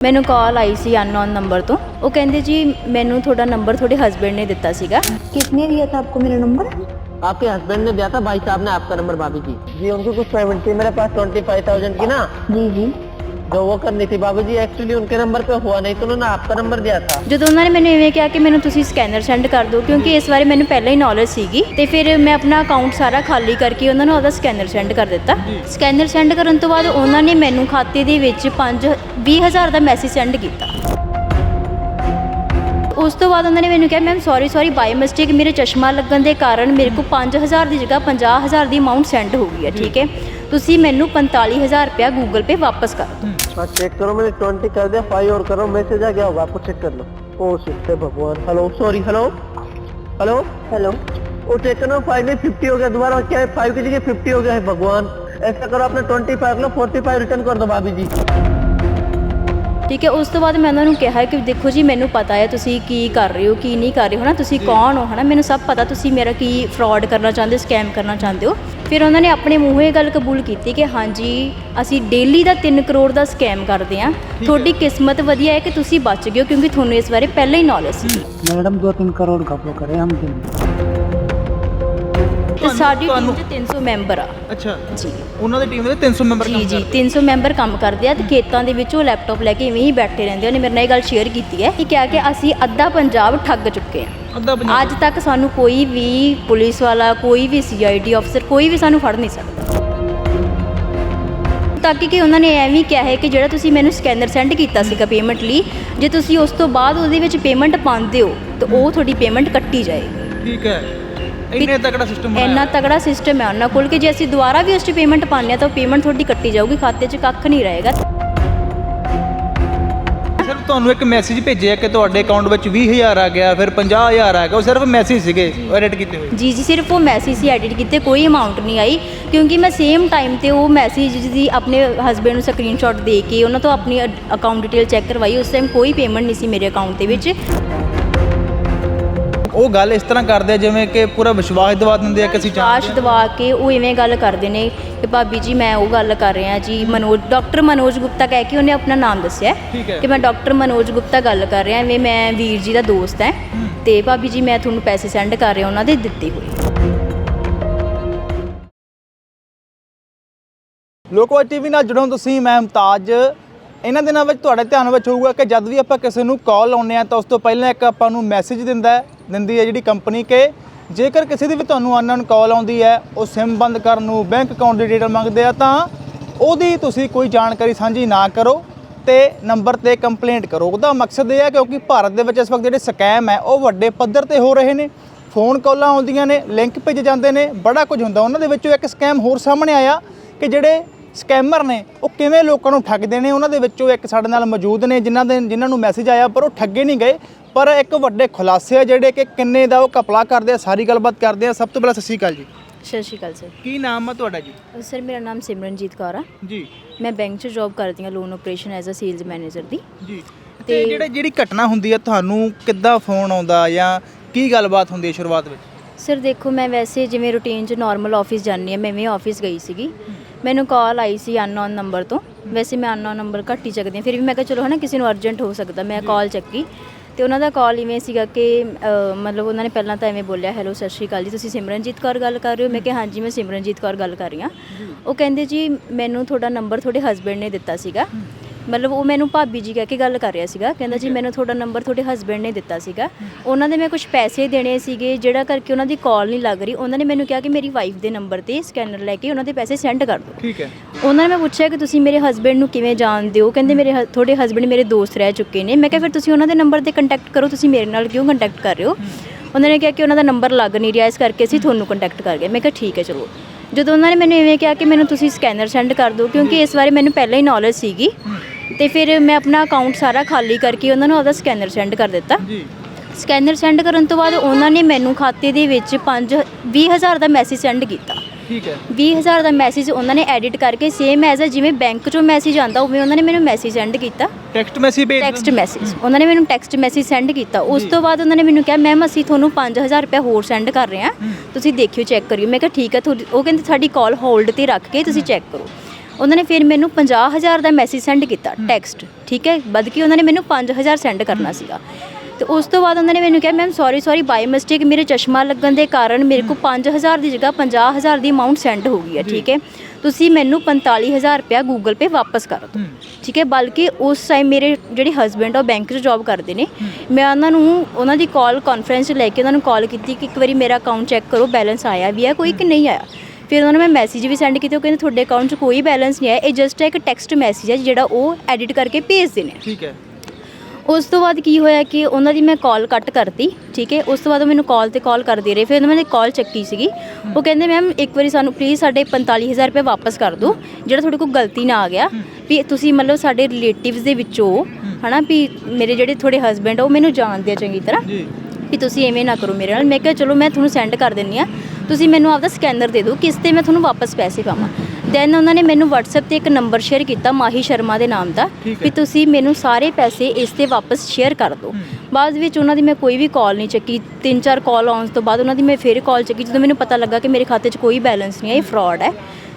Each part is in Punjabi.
ਮੈਨੂੰ ਕਾਲ ਆਈ ਸੀ ਅਨਨੋਨ ਨੰਬਰ ਤੋਂ ਉਹ ਕਹਿੰਦੇ ਜੀ ਮੈਨੂੰ ਤੁਹਾਡਾ ਨੰਬਰ ਤੁਹਾਡੇ ਹਸਬੰਡ ਨੇ ਦਿੱਤਾ ਸੀਗਾ किसने दिया था आपको मेरा नंबर आपके हस्बैंड ने दिया था भाई साहब ने आपका नंबर भाभी जी जी उनकी कुछ पेमेंट थी मेरे पास ट्वेंटी फाइव थाउजेंड की ना जी जी जो वो करनी थी भाभी जी एक्चुअली उनके नंबर पे हुआ नहीं तो उन्होंने आपका नंबर दिया था ਜਦੋਂ ਉਹਨਾਂ ਨੇ ਮੈਨੂੰ ਇਵੇਂ ਕਿਹਾ ਕਿ ਮੈਨੂੰ ਤੁਸੀਂ ਸਕੈਨਰ ਸੈਂਡ ਕਰ ਦਿਓ ਕਿਉਂਕਿ ਇਸ ਬਾਰੇ ਮੈਨੂੰ ਪਹਿਲਾਂ ਹੀ ਨੌਲੇਜ ਸੀਗੀ ਤੇ ਫਿਰ ਮੈਂ ਆਪਣਾ ਅਕਾਊਂਟ ਸਾਰਾ ਖਾਲੀ ਕਰਕੇ ਉਹਨਾਂ ਨੂੰ ਉਹਦਾ ਸਕੈਨਰ ਸੈਂਡ ਕਰ ਦਿੱਤਾ ਸਕੈਨਰ ਸੈਂਡ ਕਰਨ ਤੋਂ ਬਾਅਦ ਉਹਨਾਂ ਨੇ ਮੈਨੂੰ ਖਾਤੇ ਦੇ ਵਿੱਚ 5 20000 ਦਾ ਮੈਸੇਜ ਸੈਂਡ ਕੀਤਾ ਉਸ ਤੋਂ ਬਾਅਦ ਉਹਨਾਂ ਨੇ ਮੈਨੂੰ ਕਿਹਾ ma'am sorry sorry by mistake ਮੇਰੇ ਚਸ਼ਮਾ ਲੱਗਣ ਦੇ ਕਾਰਨ ਮੇਰੇ ਕੋਲ 5000 ਦੀ ਜਗ੍ਹਾ 50000 ਦੀ ਅਮਾਉਂਟ ਸੈਂਡ ਹੋ ਗਈ ਹੈ ਠੀਕ ਹੈ ਤੁਸੀਂ ਮੈਨੂੰ 45000 ਰੁਪਇਆ ਗੂਗਲ ਪੇ ਵਾਪਸ ਕਰ ਦਿਓ हाँ चेक करो मैंने ट्वेंटी कर दिया फाइव और करो मैसेज आ गया होगा आपको चेक कर लो ओ शिट हे भगवान hello sorry hello hello hello वो चेक करो फाइव में फिफ्टी हो गया दोबारा क्या है फाइव की जगह फिफ्टी हो गया है भगवान ऐसा करो आपने ट्वेंटी फाइव लो फोर्टी फाइव रिटर्न कर दो भाभी जी ਠੀਕ ਹੈ ਉਸ ਤੋਂ ਬਾਅਦ ਮੈਂ ਉਹਨਾਂ ਨੂੰ ਕਿਹਾ ਕਿ ਦੇਖੋ ਜੀ ਮੈਨੂੰ ਪਤਾ ਹੈ ਤੁਸੀਂ ਕੀ ਕਰ ਰਹੇ ਹੋ ਕੀ ਨਹੀਂ ਕਰ ਰਹੇ ਹੋ ਨਾ ਤੁਸੀਂ ਕੌਣ ਹੋ ਹਨਾ ਮੈਨੂੰ ਸਭ ਪਤਾ ਤੁਸੀਂ ਮੇਰਾ ਕੀ ਫਰਾਡ ਕਰਨਾ ਚਾਹੁੰਦੇ ਹੋ ਸਕੈਮ ਕਰਨਾ ਚਾਹੁੰਦੇ ਹੋ ਫਿਰ ਉਹਨਾਂ ਨੇ ਆਪਣੇ ਮੂੰਹੋਂ ਇਹ ਗੱਲ ਕਬੂਲ ਕੀਤੀ ਕਿ ਹਾਂਜੀ ਅਸੀਂ ਡੇਲੀ ਦਾ 3 ਕਰੋੜ ਦਾ ਸਕੈਮ ਕਰਦੇ ਹਾਂ ਤੁਹਾਡੀ ਕਿਸਮਤ ਵਧੀਆ ਹੈ ਕਿ ਤੁਸੀਂ ਬਚ ਗਏ ਹੋ ਕਿਉਂਕਿ ਤੁਹਾਨੂੰ ਇਸ ਬਾਰੇ ਪਹਿਲਾਂ ਹੀ ਨੌਲੇਜ ਸੀ मैडम दो तीन करोड़ का वो करे हम दिन में। ਤੇ ਸਾਡੀ ਟੀਮ 'ਚ 300 ਮੈਂਬਰ ਆ ਅੱਛਾ ਜੀ ਉਹਨਾਂ ਦੀ ਟੀਮ ਦੇ ਵਿੱਚ 300 ਮੈਂਬਰ ਜੀ ਕੰਮ ਜੀ ਕਰਦੇ 300 ਮੈਂਬਰ ਕੰਮ ਕਰਦੇ ਆ ਤੇ ਖੇਤਾਂ ਦੇ ਵਿੱਚ ਉਹ ਲੈਪਟਾਪ ਲੈ ਕੇ ਇਵੇਂ ਹੀ ਬੈਠੇ ਰਹਿੰਦੇ ਉਹਨੇ ਮੇਰੇ ਨਾਲ ਇਹ ਗੱਲ ਸ਼ੇਅਰ ਕੀਤੀ ਹੈ ਕਿ ਕਿਹਾ ਕਿ ਅਸੀਂ ਅੱਧਾ ਪੰਜਾਬ ਠੱਗ ਚੁੱਕੇ ਹਾਂ ਅੱਧਾ ਪੰਜਾਬ ਅੱਜ ਤੱਕ ਸਾਨੂੰ ਕੋਈ ਵੀ ਪੁਲਿਸ ਵਾਲਾ ਕੋਈ ਵੀ ਸੀਆਈਡੀ ਅਫਸਰ ਕੋਈ ਵੀ ਸਾਨੂੰ ਫੜ ਨਹੀਂ ਸਕਦਾ। ਤਾਂ ਕਿ ਕਿ ਉਹਨਾਂ ਨੇ ਐਵੇਂ ਕਿਹਾ ਹੈ ਕਿ ਜਿਹੜਾ ਤੁਸੀਂ ਮੈਨੂੰ ਸਕੈਨਰ ਸੈਂਡ ਕੀਤਾ ਸੀਗਾ ਪੇਮੈਂਟ ਲਈ ਜੇ ਤੁਸੀਂ ਉਸ ਤੋਂ ਬਾਅਦ ਉਹਦੇ ਵਿੱਚ ਪੇਮੈਂਟ ਪਾਉਂਦੇ ਹੋ ਤਾਂ ਉਹ ਤੁਹਾਡੀ ਪੇਮੈਂਟ ਕੱਟੀ ਜਾਏਗੀ। ਠੀਕ ਹੈ। ਇੰਨੇ ਤਕੜਾ ਸਿਸਟਮ ਇੰਨਾ ਤਗੜਾ ਸਿਸਟਮ ਹੈ ਉਹਨਾਂ ਕੋਲ ਕਿ ਜੇ ਅਸੀਂ ਦੁਬਾਰਾ ਵੀ ਉਸ 'ਚ ਪੇਮੈਂਟ ਪਾਉਂਦੇ ਹਾਂ ਤਾਂ ਪੇਮੈਂਟ ਤੁਹਾਡੀ ਕੱਟੀ ਜਾਊਗੀ ਖਾਤੇ 'ਚ ਕੱਖ ਨਹੀਂ ਰਹੇਗਾ। ਤੁਹਾਨੂੰ ਇੱਕ ਮੈਸੇਜ ਭੇਜਿਆ ਕਿ ਤੁਹਾਡੇ ਅਕਾਊਂਟ ਵਿੱਚ 20000 ਆ ਗਿਆ, ਫਿਰ 50000 ਆ ਗਿਆ, ਉਹ ਸਿਰਫ ਮੈਸੇਜ ਸੀਗੇ ਐਡਿਟ ਕੀਤੇ ਹੋਏ। ਜੀ ਜੀ, ਸਿਰਫ ਉਹ ਮੈਸੇਜ ਸੀ ਐਡਿਟ ਕੀਤੇ, ਕੋਈ ਅਮਾਉਂਟ ਨਹੀਂ ਆਈ, ਕਿਉਂਕਿ ਮੈਂ ਸੇਮ ਟਾਈਮ ਤੇ ਉਹ ਮੈਸੇਜ ਦੀ ਆਪਣੇ ਹਸਬੰਡ ਨੂੰ ਸਕਰੀਨਸ਼ਾਟ ਦੇ ਕੇ ਉਹਨਾਂ ਤੋਂ ਆਪਣੀ ਅਕਾਊਂਟ ਡਿਟੇਲ ਚੈੱਕ ਕਰਵਾਈ, ਉਸ ਟਾਈਮ ਕੋਈ ਪੇਮੈਂਟ ਨਹੀਂ ਸੀ ਮੇਰੇ ਅਕਾਊਂਟ ਦੇ ਵਿੱਚ। ਉਹ ਗੱਲ ਇਸ ਤਰ੍ਹਾਂ ਕਰਦੇ ਆ ਜਿਵੇਂ ਕਿ ਪੂਰਾ ਵਿਸ਼ਵਾਸ ਦਿਵਾ ਦਿੰਦੇ ਆ ਕਿ ਅਸੀਂ ਵਿਸ਼ਵਾਸ ਜਾਣਦੇ ਦਵਾ ਕੇ ਉਹ ਇਵੇਂ ਗੱਲ ਕਰਦੇ ਨੇ ਕਿ ਭਾਬੀ ਜੀ ਮੈਂ ਉਹ ਗੱਲ ਕਰ ਰਿਹਾ ਜੀ ਮਨੋਜ ਡਾਕਟਰ ਮਨੋਜ ਗੁਪਤਾ ਕਹਿ ਕੇ ਉਹਨੇ ਆਪਣਾ ਨਾਮ ਦੱਸਿਆ ਠੀਕ ਹੈ। ਕਿ ਮੈਂ ਡਾਕਟਰ ਮਨੋਜ ਗੁਪਤਾ ਗੱਲ ਕਰ ਰਿਹਾ ਐਵੇਂ ਮੈਂ ਵੀਰ ਜੀ ਦਾ ਦੋਸਤ ਹੈ ਤੇ ਭਾਬੀ ਜੀ ਮੈਂ ਤੁਹਾਨੂੰ ਪੈਸੇ ਸੈਂਡ ਕਰ ਰਿਹਾ ਉਹਨਾਂ ਦੇ ਦਿੱਤੇ ਹੋਏ। ਲੋਕਵਾ ਟੀਵੀ ਨਾਲ ਜੁੜੋ ਤੁਸੀਂ ਮੈਂ ਮੁਮਤਾਜ। ਇਹਨਾਂ ਦਿਨਾਂ ਵਿੱਚ ਤੁਹਾਡੇ ਧਿਆਨ ਵਿੱਚ ਹੋਊਗਾ ਕਿ ਜਦ ਵੀ ਆਪਾਂ ਕਿਸੇ ਨੂੰ ਕਾਲ ਲਾਉਂਦੇ ਆ ਤਾਂ ਉਸ ਤੋਂ ਪਹਿਲਾਂ ਇੱਕ ਆਪਾਂ ਨੂੰ ਮੈਸੇਜ ਦਿੰਦਾ ਹੈ। ਦਿੰਦੀ ਹੈ ਜਿਹੜੀ ਕੰਪਨੀ ਕਿ ਜੇਕਰ ਕਿਸੇ ਦੀ ਵੀ ਤੁਹਾਨੂੰ ਅਨਨੋਨ ਕਾਲ ਆਉਂਦੀ ਹੈ, ਉਹ ਸਿਮ ਬੰਦ ਕਰਨ ਨੂੰ ਬੈਂਕ ਅਕਾਊਂਟ ਦੀ ਡਿਟੇਲ ਮੰਗਦੇ ਆ, ਤਾਂ ਉਹਦੀ ਤੁਸੀਂ ਕੋਈ ਜਾਣਕਾਰੀ ਸਾਂਝੀ ਨਾ ਕਰੋ ਤੇ ਨੰਬਰ ਤੇ ਕੰਪਲੇਂਟ ਕਰੋ। ਉਹਦਾ ਮਕਸਦ ਇਹ ਹੈ ਕਿਉਂਕਿ ਭਾਰਤ ਦੇ ਵਿੱਚ ਇਸ ਵਕਤ ਜਿਹੜੇ ਸਕੈਮ ਹੈ, ਉਹ ਵੱਡੇ ਪੱਧਰ ਤੇ ਹੋ ਰਹੇ ਨੇ। ਫੋਨ ਕਾਲਾਂ ਆਉਂਦੀਆਂ ਨੇ ਲਿੰਕ ਭੇਜੇ ਜਾਂਦੇ ਨੇ, ਬੜਾ ਕੁਝ ਹੁੰਦਾ। ਉਹਨਾਂ ਦੇ ਵਿੱਚੋਂ ਇੱਕ ਸਕੈਮ ਹੋਰ ਸਾਹਮਣੇ ਆਇਆ ਕਿ ਜਿਹੜੇ ਸਕੈਮਰ ਨੇ, ਉਹ ਕਿਵੇਂ ਲੋਕਾਂ ਨੂੰ ਠੱਗਦੇ ਨੇ? ਉਹਨਾਂ ਦੇ ਵਿੱਚੋਂ ਇੱਕ ਸਾਡੇ ਨਾਲ ਮੌਜੂਦ ਨੇ, ਜਿਨ੍ਹਾਂ ਦੇ ਜਿਨ੍ਹਾਂ ਨੂੰ ਮੈਸੇਜ ਆਇਆ, ਪਰ ਉਹ ਠੱਗੇ ਨਹੀਂ ਗਏ। ਪਰ ਇੱਕ ਵੱਡੇ ਖੁਲਾਸੇ ਆ ਜਿਹੜੇ ਕਿ ਕਿੰਨੇ ਦਾ ਉਹ ਕਪਲਾ ਕਰਦੇ ਆ ਸਾਰੀ ਗੱਲਬਾਤ ਕਰਦੇ ਆ। ਸਭ ਤੋਂ ਪਹਿਲਾਂ ਸਤਿ ਸ਼੍ਰੀ ਅਕਾਲ ਜੀ। ਸਤਿ ਸ਼੍ਰੀ ਅਕਾਲ ਸਰ। ਕੀ ਨਾਮ ਆ ਤੁਹਾਡਾ ਜੀ? ਸਰ ਮੇਰਾ ਨਾਮ ਸਿਮਰਨਜੀਤ ਕੌਰ ਆ। ਜੀ। ਮੈਂ ਬੈਂਕ 'ਚ ਜੌਬ ਕਰਦੀ ਹਾਂ loan operation as a sales manager ਦੀ। ਜੀ। ਤੇ ਜਿਹੜੇ ਜਿਹੜੀ ਘਟਨਾ ਹੁੰਦੀ ਆ ਤੁਹਾਨੂੰ ਕਿੱਦਾਂ ਫੋਨ ਆਉਂਦਾ ਜਾਂ ਕੀ ਗੱਲਬਾਤ ਹੁੰਦੀ ਹੈ ਸ਼ੁਰੂਆਤ ਵਿੱਚ? ਸਰ ਦੇਖੋ ਮੈਂ ਵੈਸੇ ਜਿਵੇਂ ਰੂਟੀਨ 'ਚ ਨਾਰਮਲ ਆਫਿਸ ਜਾਂਦੀ ਹਾਂ ਮੈਂ ਵੀ ਆਫਿਸ ਗਈ ਸੀਗੀ। ਮੈਨੂੰ ਕਾਲ ਆਈ ਸੀ ਅਨਨੋਨ ਨੰਬਰ ਤੋਂ। ਵੈਸੇ ਮੈਂ ਅਨਨੋਨ ਨੰਬਰ ਘੱਟ ਹੀ ਚੱਕਦੀ ਹਾਂ ਫਿਰ ਵੀ ਮੈਂ ਕਿਹਾ ਚਲੋ ਹਨਾ ਕਿਸੇ ਨੂੰ ਅਰਜੈਂਟ ਹੋ ਸਕਦਾ ਮੈਂ ਕਾਲ ਚੱਕੀ। ਤੇ ਉਹਨਾਂ ਦਾ ਕਾਲ ਇਵੇਂ ਸੀਗਾ ਕਿ ਅ, ਮਤਲਬ ਉਹਨਾਂ ਨੇ ਪਹਿਲਾਂ ਤਾਂ ਐਵੇਂ ਬੋਲਿਆ ਹੈਲੋ ਸਤਿ ਸ਼੍ਰੀ ਅਕਾਲ ਜੀ ਤੁਸੀਂ ਸਿਮਰਨਜੀਤ ਕੌਰ ਗੱਲ ਕਰ ਰਹੇ ਹੋ? ਮੈਂ ਕਿਹਾ ਹਾਂਜੀ ਮੈਂ ਸਿਮਰਨਜੀਤ ਕੌਰ ਗੱਲ ਕਰ ਰਹੀ ਹਾਂ। ਉਹ ਕਹਿੰਦੇ ਜੀ ਮੈਨੂੰ ਤੁਹਾਡਾ ਨੰਬਰ ਤੁਹਾਡੇ ਹਸਬੰਡ ਨੇ ਦਿੱਤਾ ਸੀਗਾ। ਮਤਲਬ ਉਹ ਮੈਨੂੰ ਭਾਬੀ ਜੀ ਕਹਿ ਕੇ ਗੱਲ ਕਰ ਰਿਹਾ ਸੀਗਾ ਕਹਿੰਦਾ ਜੀ ਮੈਨੂੰ ਤੁਹਾਡਾ ਨੰਬਰ ਤੁਹਾਡੇ ਹਸਬੰਡ ਨੇ ਦਿੱਤਾ ਸੀਗਾ। ਉਹਨਾਂ ਦੇ ਮੈਂ ਕੁਝ ਪੈਸੇ ਦੇਣੇ ਸੀਗੇ ਜਿਹੜਾ ਕਰਕੇ ਉਹਨਾਂ ਦੀ ਕਾਲ ਨਹੀਂ ਲੱਗ ਰਹੀ ਉਹਨਾਂ ਨੇ ਮੈਨੂੰ ਕਿਹਾ ਕਿ ਮੇਰੀ ਵਾਈਫ ਦੇ ਨੰਬਰ ਤੇ ਸਕੈਨਰ ਲੈ ਕੇ ਉਹਨਾਂ ਦੇ ਪੈਸੇ ਸੈਂਡ ਕਰ ਦਿਓ। ਠੀਕ ਹੈ। ਉਹਨਾਂ ਨੇ ਮੈਂ ਪੁੱਛਿਆ ਕਿ ਤੁਸੀਂ ਮੇਰੇ ਹਸਬੰਡ ਨੂੰ ਕਿਵੇਂ ਜਾਣਦੇ ਹੋ? ਕਹਿੰਦੇ ਮੇਰੇ ਤੁਹਾਡੇ ਹਸਬੰਡ ਮੇਰੇ ਦੋਸਤ ਰਹਿ ਚੁੱਕੇ ਨੇ। ਮੈਂ ਕਿਹਾ ਫਿਰ ਤੁਸੀਂ ਉਹਨਾਂ ਦੇ ਨੰਬਰ ਤੇ ਕੰਟੈਕਟ ਕਰੋ ਤੁਸੀਂ ਮੇਰੇ ਨਾਲ ਕਿਉਂ ਕੰਟੈਕਟ ਕਰ ਰਹੇ ਹੋ? ਉਹਨਾਂ ਨੇ ਕਿਹਾ ਕਿ ਉਹਨਾਂ ਦਾ ਨੰਬਰ ਲੱਗ ਨਹੀਂ ਰਿਹਾ ਇਸ ਕਰਕੇ ਅਸੀਂ ਤੁਹਾਨੂੰ ਕੰਟੈਕਟ ਕਰ ਗਏ। ਮੈਂ ਕਿਹਾ ਠੀਕ ਹੈ ਚਲੋ। ਜਦੋਂ ਉਹਨਾਂ ਨੇ ਮੈਨੂੰ ਇਵੇਂ ਕਿਹਾ ਕਿ ਮੈਨੂੰ ਤੁਸੀਂ ਸਕੈਨਰ ਸੈਂਡ ਕਰ ਦਿਓ ਕਿਉਂਕਿ ਇਸ ਬਾਰੇ ਮੈਨੂੰ ਪਹਿਲਾਂ ਹੀ ਨੌਲੇਜ ਸੀਗੀ ਤੇ ਫਿਰ ਮੈਂ ਆਪਣਾ ਅਕਾਊਂਟ ਸਾਰਾ ਖਾਲੀ ਕਰਕੇ ਉਹਨਾਂ ਨੂੰ ਉਹਦਾ ਸਕੈਨਰ ਸੈਂਡ ਕਰ ਦਿੱਤਾ। ਜੀ। ਸਕੈਨਰ ਸੈਂਡ ਕਰਨ ਤੋਂ ਬਾਅਦ ਉਹਨਾਂ ਨੇ ਮੈਨੂੰ ਖਾਤੇ ਦੇ ਵਿੱਚ 5 20000 ਦਾ ਮੈਸੇਜ ਸੈਂਡ ਕੀਤਾ। ਠੀਕ ਹੈ। 20000 ਦਾ ਮੈਸੇਜ ਉਹਨਾਂ ਨੇ ਐਡਿਟ ਕਰਕੇ ਸੇਮ ਐਜ਼ ਅ ਜਿਵੇਂ ਬੈਂਕ ਚੋਂ ਮੈਸੇਜ ਆਂਦਾ ਉਵੇਂ ਉਹਨਾਂ ਨੇ ਮੈਨੂੰ ਮੈਸੇਜ ਸੈਂਡ ਕੀਤਾ। ਟੈਕਸਟ ਮੈਸੇਜ ਭੇਜ ਟੈਕਸਟ ਮੈਸੇਜ ਉਹਨਾਂ ਨੇ ਮੈਨੂੰ ਟੈਕਸਟ ਮੈਸੇਜ ਸੈਂਡ ਕੀਤਾ। ਉਸ ਤੋਂ ਬਾਅਦ ਉਹਨਾਂ ਨੇ ਮੈਨੂੰ ਕਿਹਾ ਮੈਮ ਅਸੀਂ ਤੁਹਾਨੂੰ 5000 ਰੁਪਏ ਹੋਰ ਸੈਂਡ ਕਰ ਰਹੇ ਹਾਂ। ਤੁਸੀਂ ਦੇਖਿਓ ਚੈੱਕ ਕਰਿਓ। ਮੈਂ ਕਿਹਾ ਠੀਕ ਹੈ ਉਹ ਕਹਿੰਦੇ ਸਾਡੀ ਕਾਲ ਹੋਲਡ ਤੇ ਰੱਖ ਕੇ ਤੁਸੀਂ ਚੈੱਕ ਕਰੋ। ਉਹਨਾਂ ਨੇ ਫਿਰ ਮੈਨੂੰ 50000 ਦਾ ਮੈਸੇਜ ਸੈਂਡ ਕੀਤਾ ਟੈਕਸਟ ਠੀਕ ਹੈ? ਬਲਕਿ ਉਹਨਾਂ ਨੇ ਮੈਨੂੰ 5000 ਸੈਂਡ ਕਰਨਾ ਸੀਗਾ। ਤੇ ਉਸ ਤੋਂ ਬਾਅਦ ਉਹਨਾਂ ਨੇ ਮੈਨੂੰ ਕਿਹਾ ma'am sorry sorry by mistake ਮੇਰੇ ਚਸ਼ਮਾ ਲੱਗਣ ਦੇ ਕਾਰਨ ਮੇਰੇ ਕੋਲ 5000 ਦੀ ਜਗ੍ਹਾ 50000 ਦੀ ਅਮਾਉਂਟ ਸੈਂਡ ਹੋ ਗਈ ਹੈ ਠੀਕ ਹੈ? ਤੁਸੀਂ ਮੈਨੂੰ 45000 ਰੁਪਇਆ ਗੂਗਲ ਪੇ ਵਾਪਸ ਕਰ ਦਿਓ। ਠੀਕ ਹੈ? ਬਲਕਿ ਉਸ ਟਾਈਮ ਮੇਰੇ ਜਿਹੜੇ ਹਸਬੈਂਡ ਆ ਉਹ ਬੈਂਕ 'ਚ ਜੌਬ ਕਰਦੇ ਨੇ। ਮੈਂ ਉਹਨਾਂ ਨੂੰ ਉਹਨਾਂ ਦੀ ਕਾਲ ਕਾਨਫਰੰਸ ਲੈ ਕੇ ਉਹਨਾਂ ਨੂੰ ਕਾਲ ਕੀਤੀ ਕਿ ਇੱਕ ਵਾਰੀ ਮੇਰਾ ਅਕਾਊਂਟ ਚੈੱਕ ਕਰੋ ਬੈਲੈਂਸ ਆਇਆ ਵੀ ਹੈ ਕੋਈ ਕਿ ਨਹੀਂ ਆਇਆ? ਫਿਰ ਉਹਨਾਂ ਨੂੰ ਮੈਂ ਮੈਸੇਜ ਵੀ ਸੈਂਡ ਕੀਤੇ ਉਹ ਕਹਿੰਦੇ ਤੁਹਾਡੇ ਅਕਾਊਂਟ 'ਚ ਕੋਈ ਬੈਲੈਂਸ ਨਹੀਂ ਆਇਆ ਇਹ ਜਸਟ ਇੱਕ ਟੈਕਸਟ ਮੈਸੇਜ ਹੈ ਜਿਹੜਾ ਉਹ ਐਡਿਟ ਕਰਕੇ ਭੇਜਦੇ ਨੇ। ਠੀਕ ਹੈ। ਉਸ ਤੋਂ ਬਾਅਦ ਕੀ ਹੋਇਆ ਕਿ ਉਹਨਾਂ ਦੀ ਮੈਂ ਕਾਲ ਕੱਟ ਕਰਤੀ ਠੀਕ ਹੈ ਉਸ ਤੋਂ ਬਾਅਦ ਉਹ ਮੈਨੂੰ ਕਾਲ ਤੇ ਕਾਲ ਕਰਦੇ ਰਹੇ ਫਿਰ ਉਹਨਾਂ ਨੇ ਕਾਲ ਚੱਕੀ ਸੀਗੀ। ਉਹ ਕਹਿੰਦੇ ਮੈਮ ਇੱਕ ਵਾਰੀ ਸਾਨੂੰ ਪਲੀਜ਼ ਸਾਡੇ 45000 ਰੁਪਏ ਵਾਪਸ ਕਰ ਦਿਓ ਜਿਹੜਾ ਤੁਹਾਡੇ ਕੋਲ ਗਲਤੀ ਨਾ ਆ ਗਿਆ ਵੀ ਤੁਸੀਂ ਮਤਲਬ ਸਾਡੇ ਰਿਲੇਟਿਵਸ ਦੇ ਵਿੱਚੋਂ ਹਨਾ ਵੀ ਮੇਰੇ ਜਿਹੜੇ ਤੁਹਾਡੇ ਹਸਬੈਂਡ ਉਹ ਮੈਨੂੰ ਜਾਣਦੇ ਆ ਚੰਗੀ ਤਰ੍ਹਾਂ ਜੀ। ਵੀ ਤੁਸੀਂ ਐਵੇਂ ਨਾ ਕਰੋ ਮੇਰੇ ਨਾਲ। ਮੈਂ ਕਿਹਾ ਚਲੋ ਮੈਂ ਤੁਹਾਨੂੰ ਸੈਂਡ ਕਰ ਦਿੰਨੀ ਆ। ਤੁਸੀਂ ਮੈਨੂੰ ਆਪਦਾ ਸਕੈਨਰ ਦੇ ਦਿਓ ਕਿਸ ਤੇ ਮੈਂ ਤੁਹਾਨੂੰ ਵਾਪਸ ਪੈਸੇ ਪਾਵਾਂ। ਦੈਨ ਉਹਨਾਂ ਨੇ ਮੈਨੂੰ WhatsApp ਤੇ ਇੱਕ ਨੰਬਰ ਸ਼ੇਅਰ ਕੀਤਾ ਮਾਹੀ ਸ਼ਰਮਾ ਦੇ ਨਾਮ ਦਾ। ਵੀ ਤੁਸੀਂ ਮੈਨੂੰ ਸਾਰੇ ਪੈਸੇ ਇਸ ਤੇ ਵਾਪਸ ਸ਼ੇਅਰ ਕਰ ਦਿਓ। ਬਾਅਦ ਵਿੱਚ ਉਹਨਾਂ ਦੀ ਮੈਂ ਕੋਈ ਵੀ ਕਾਲ ਨਹੀਂ ਚੱਕੀ ਤਿੰਨ ਚਾਰ ਕਾਲ ਆਉਣ ਤੋਂ ਬਾਅਦ ਉਹਨਾਂ ਦੀ ਮੈਂ ਫਿਰ ਕਾਲ ਚੱਕੀ ਜਦੋਂ ਮੈਨੂੰ ਪਤਾ ਲੱਗਾ ਕਿ ਮੇਰੇ ਖਾਤੇ 'ਚ ਕੋਈ ਬੈਲੈਂਸ ਨਹੀਂ ਹੈ ਇਹ ਫਰਾਡ ਹੈ।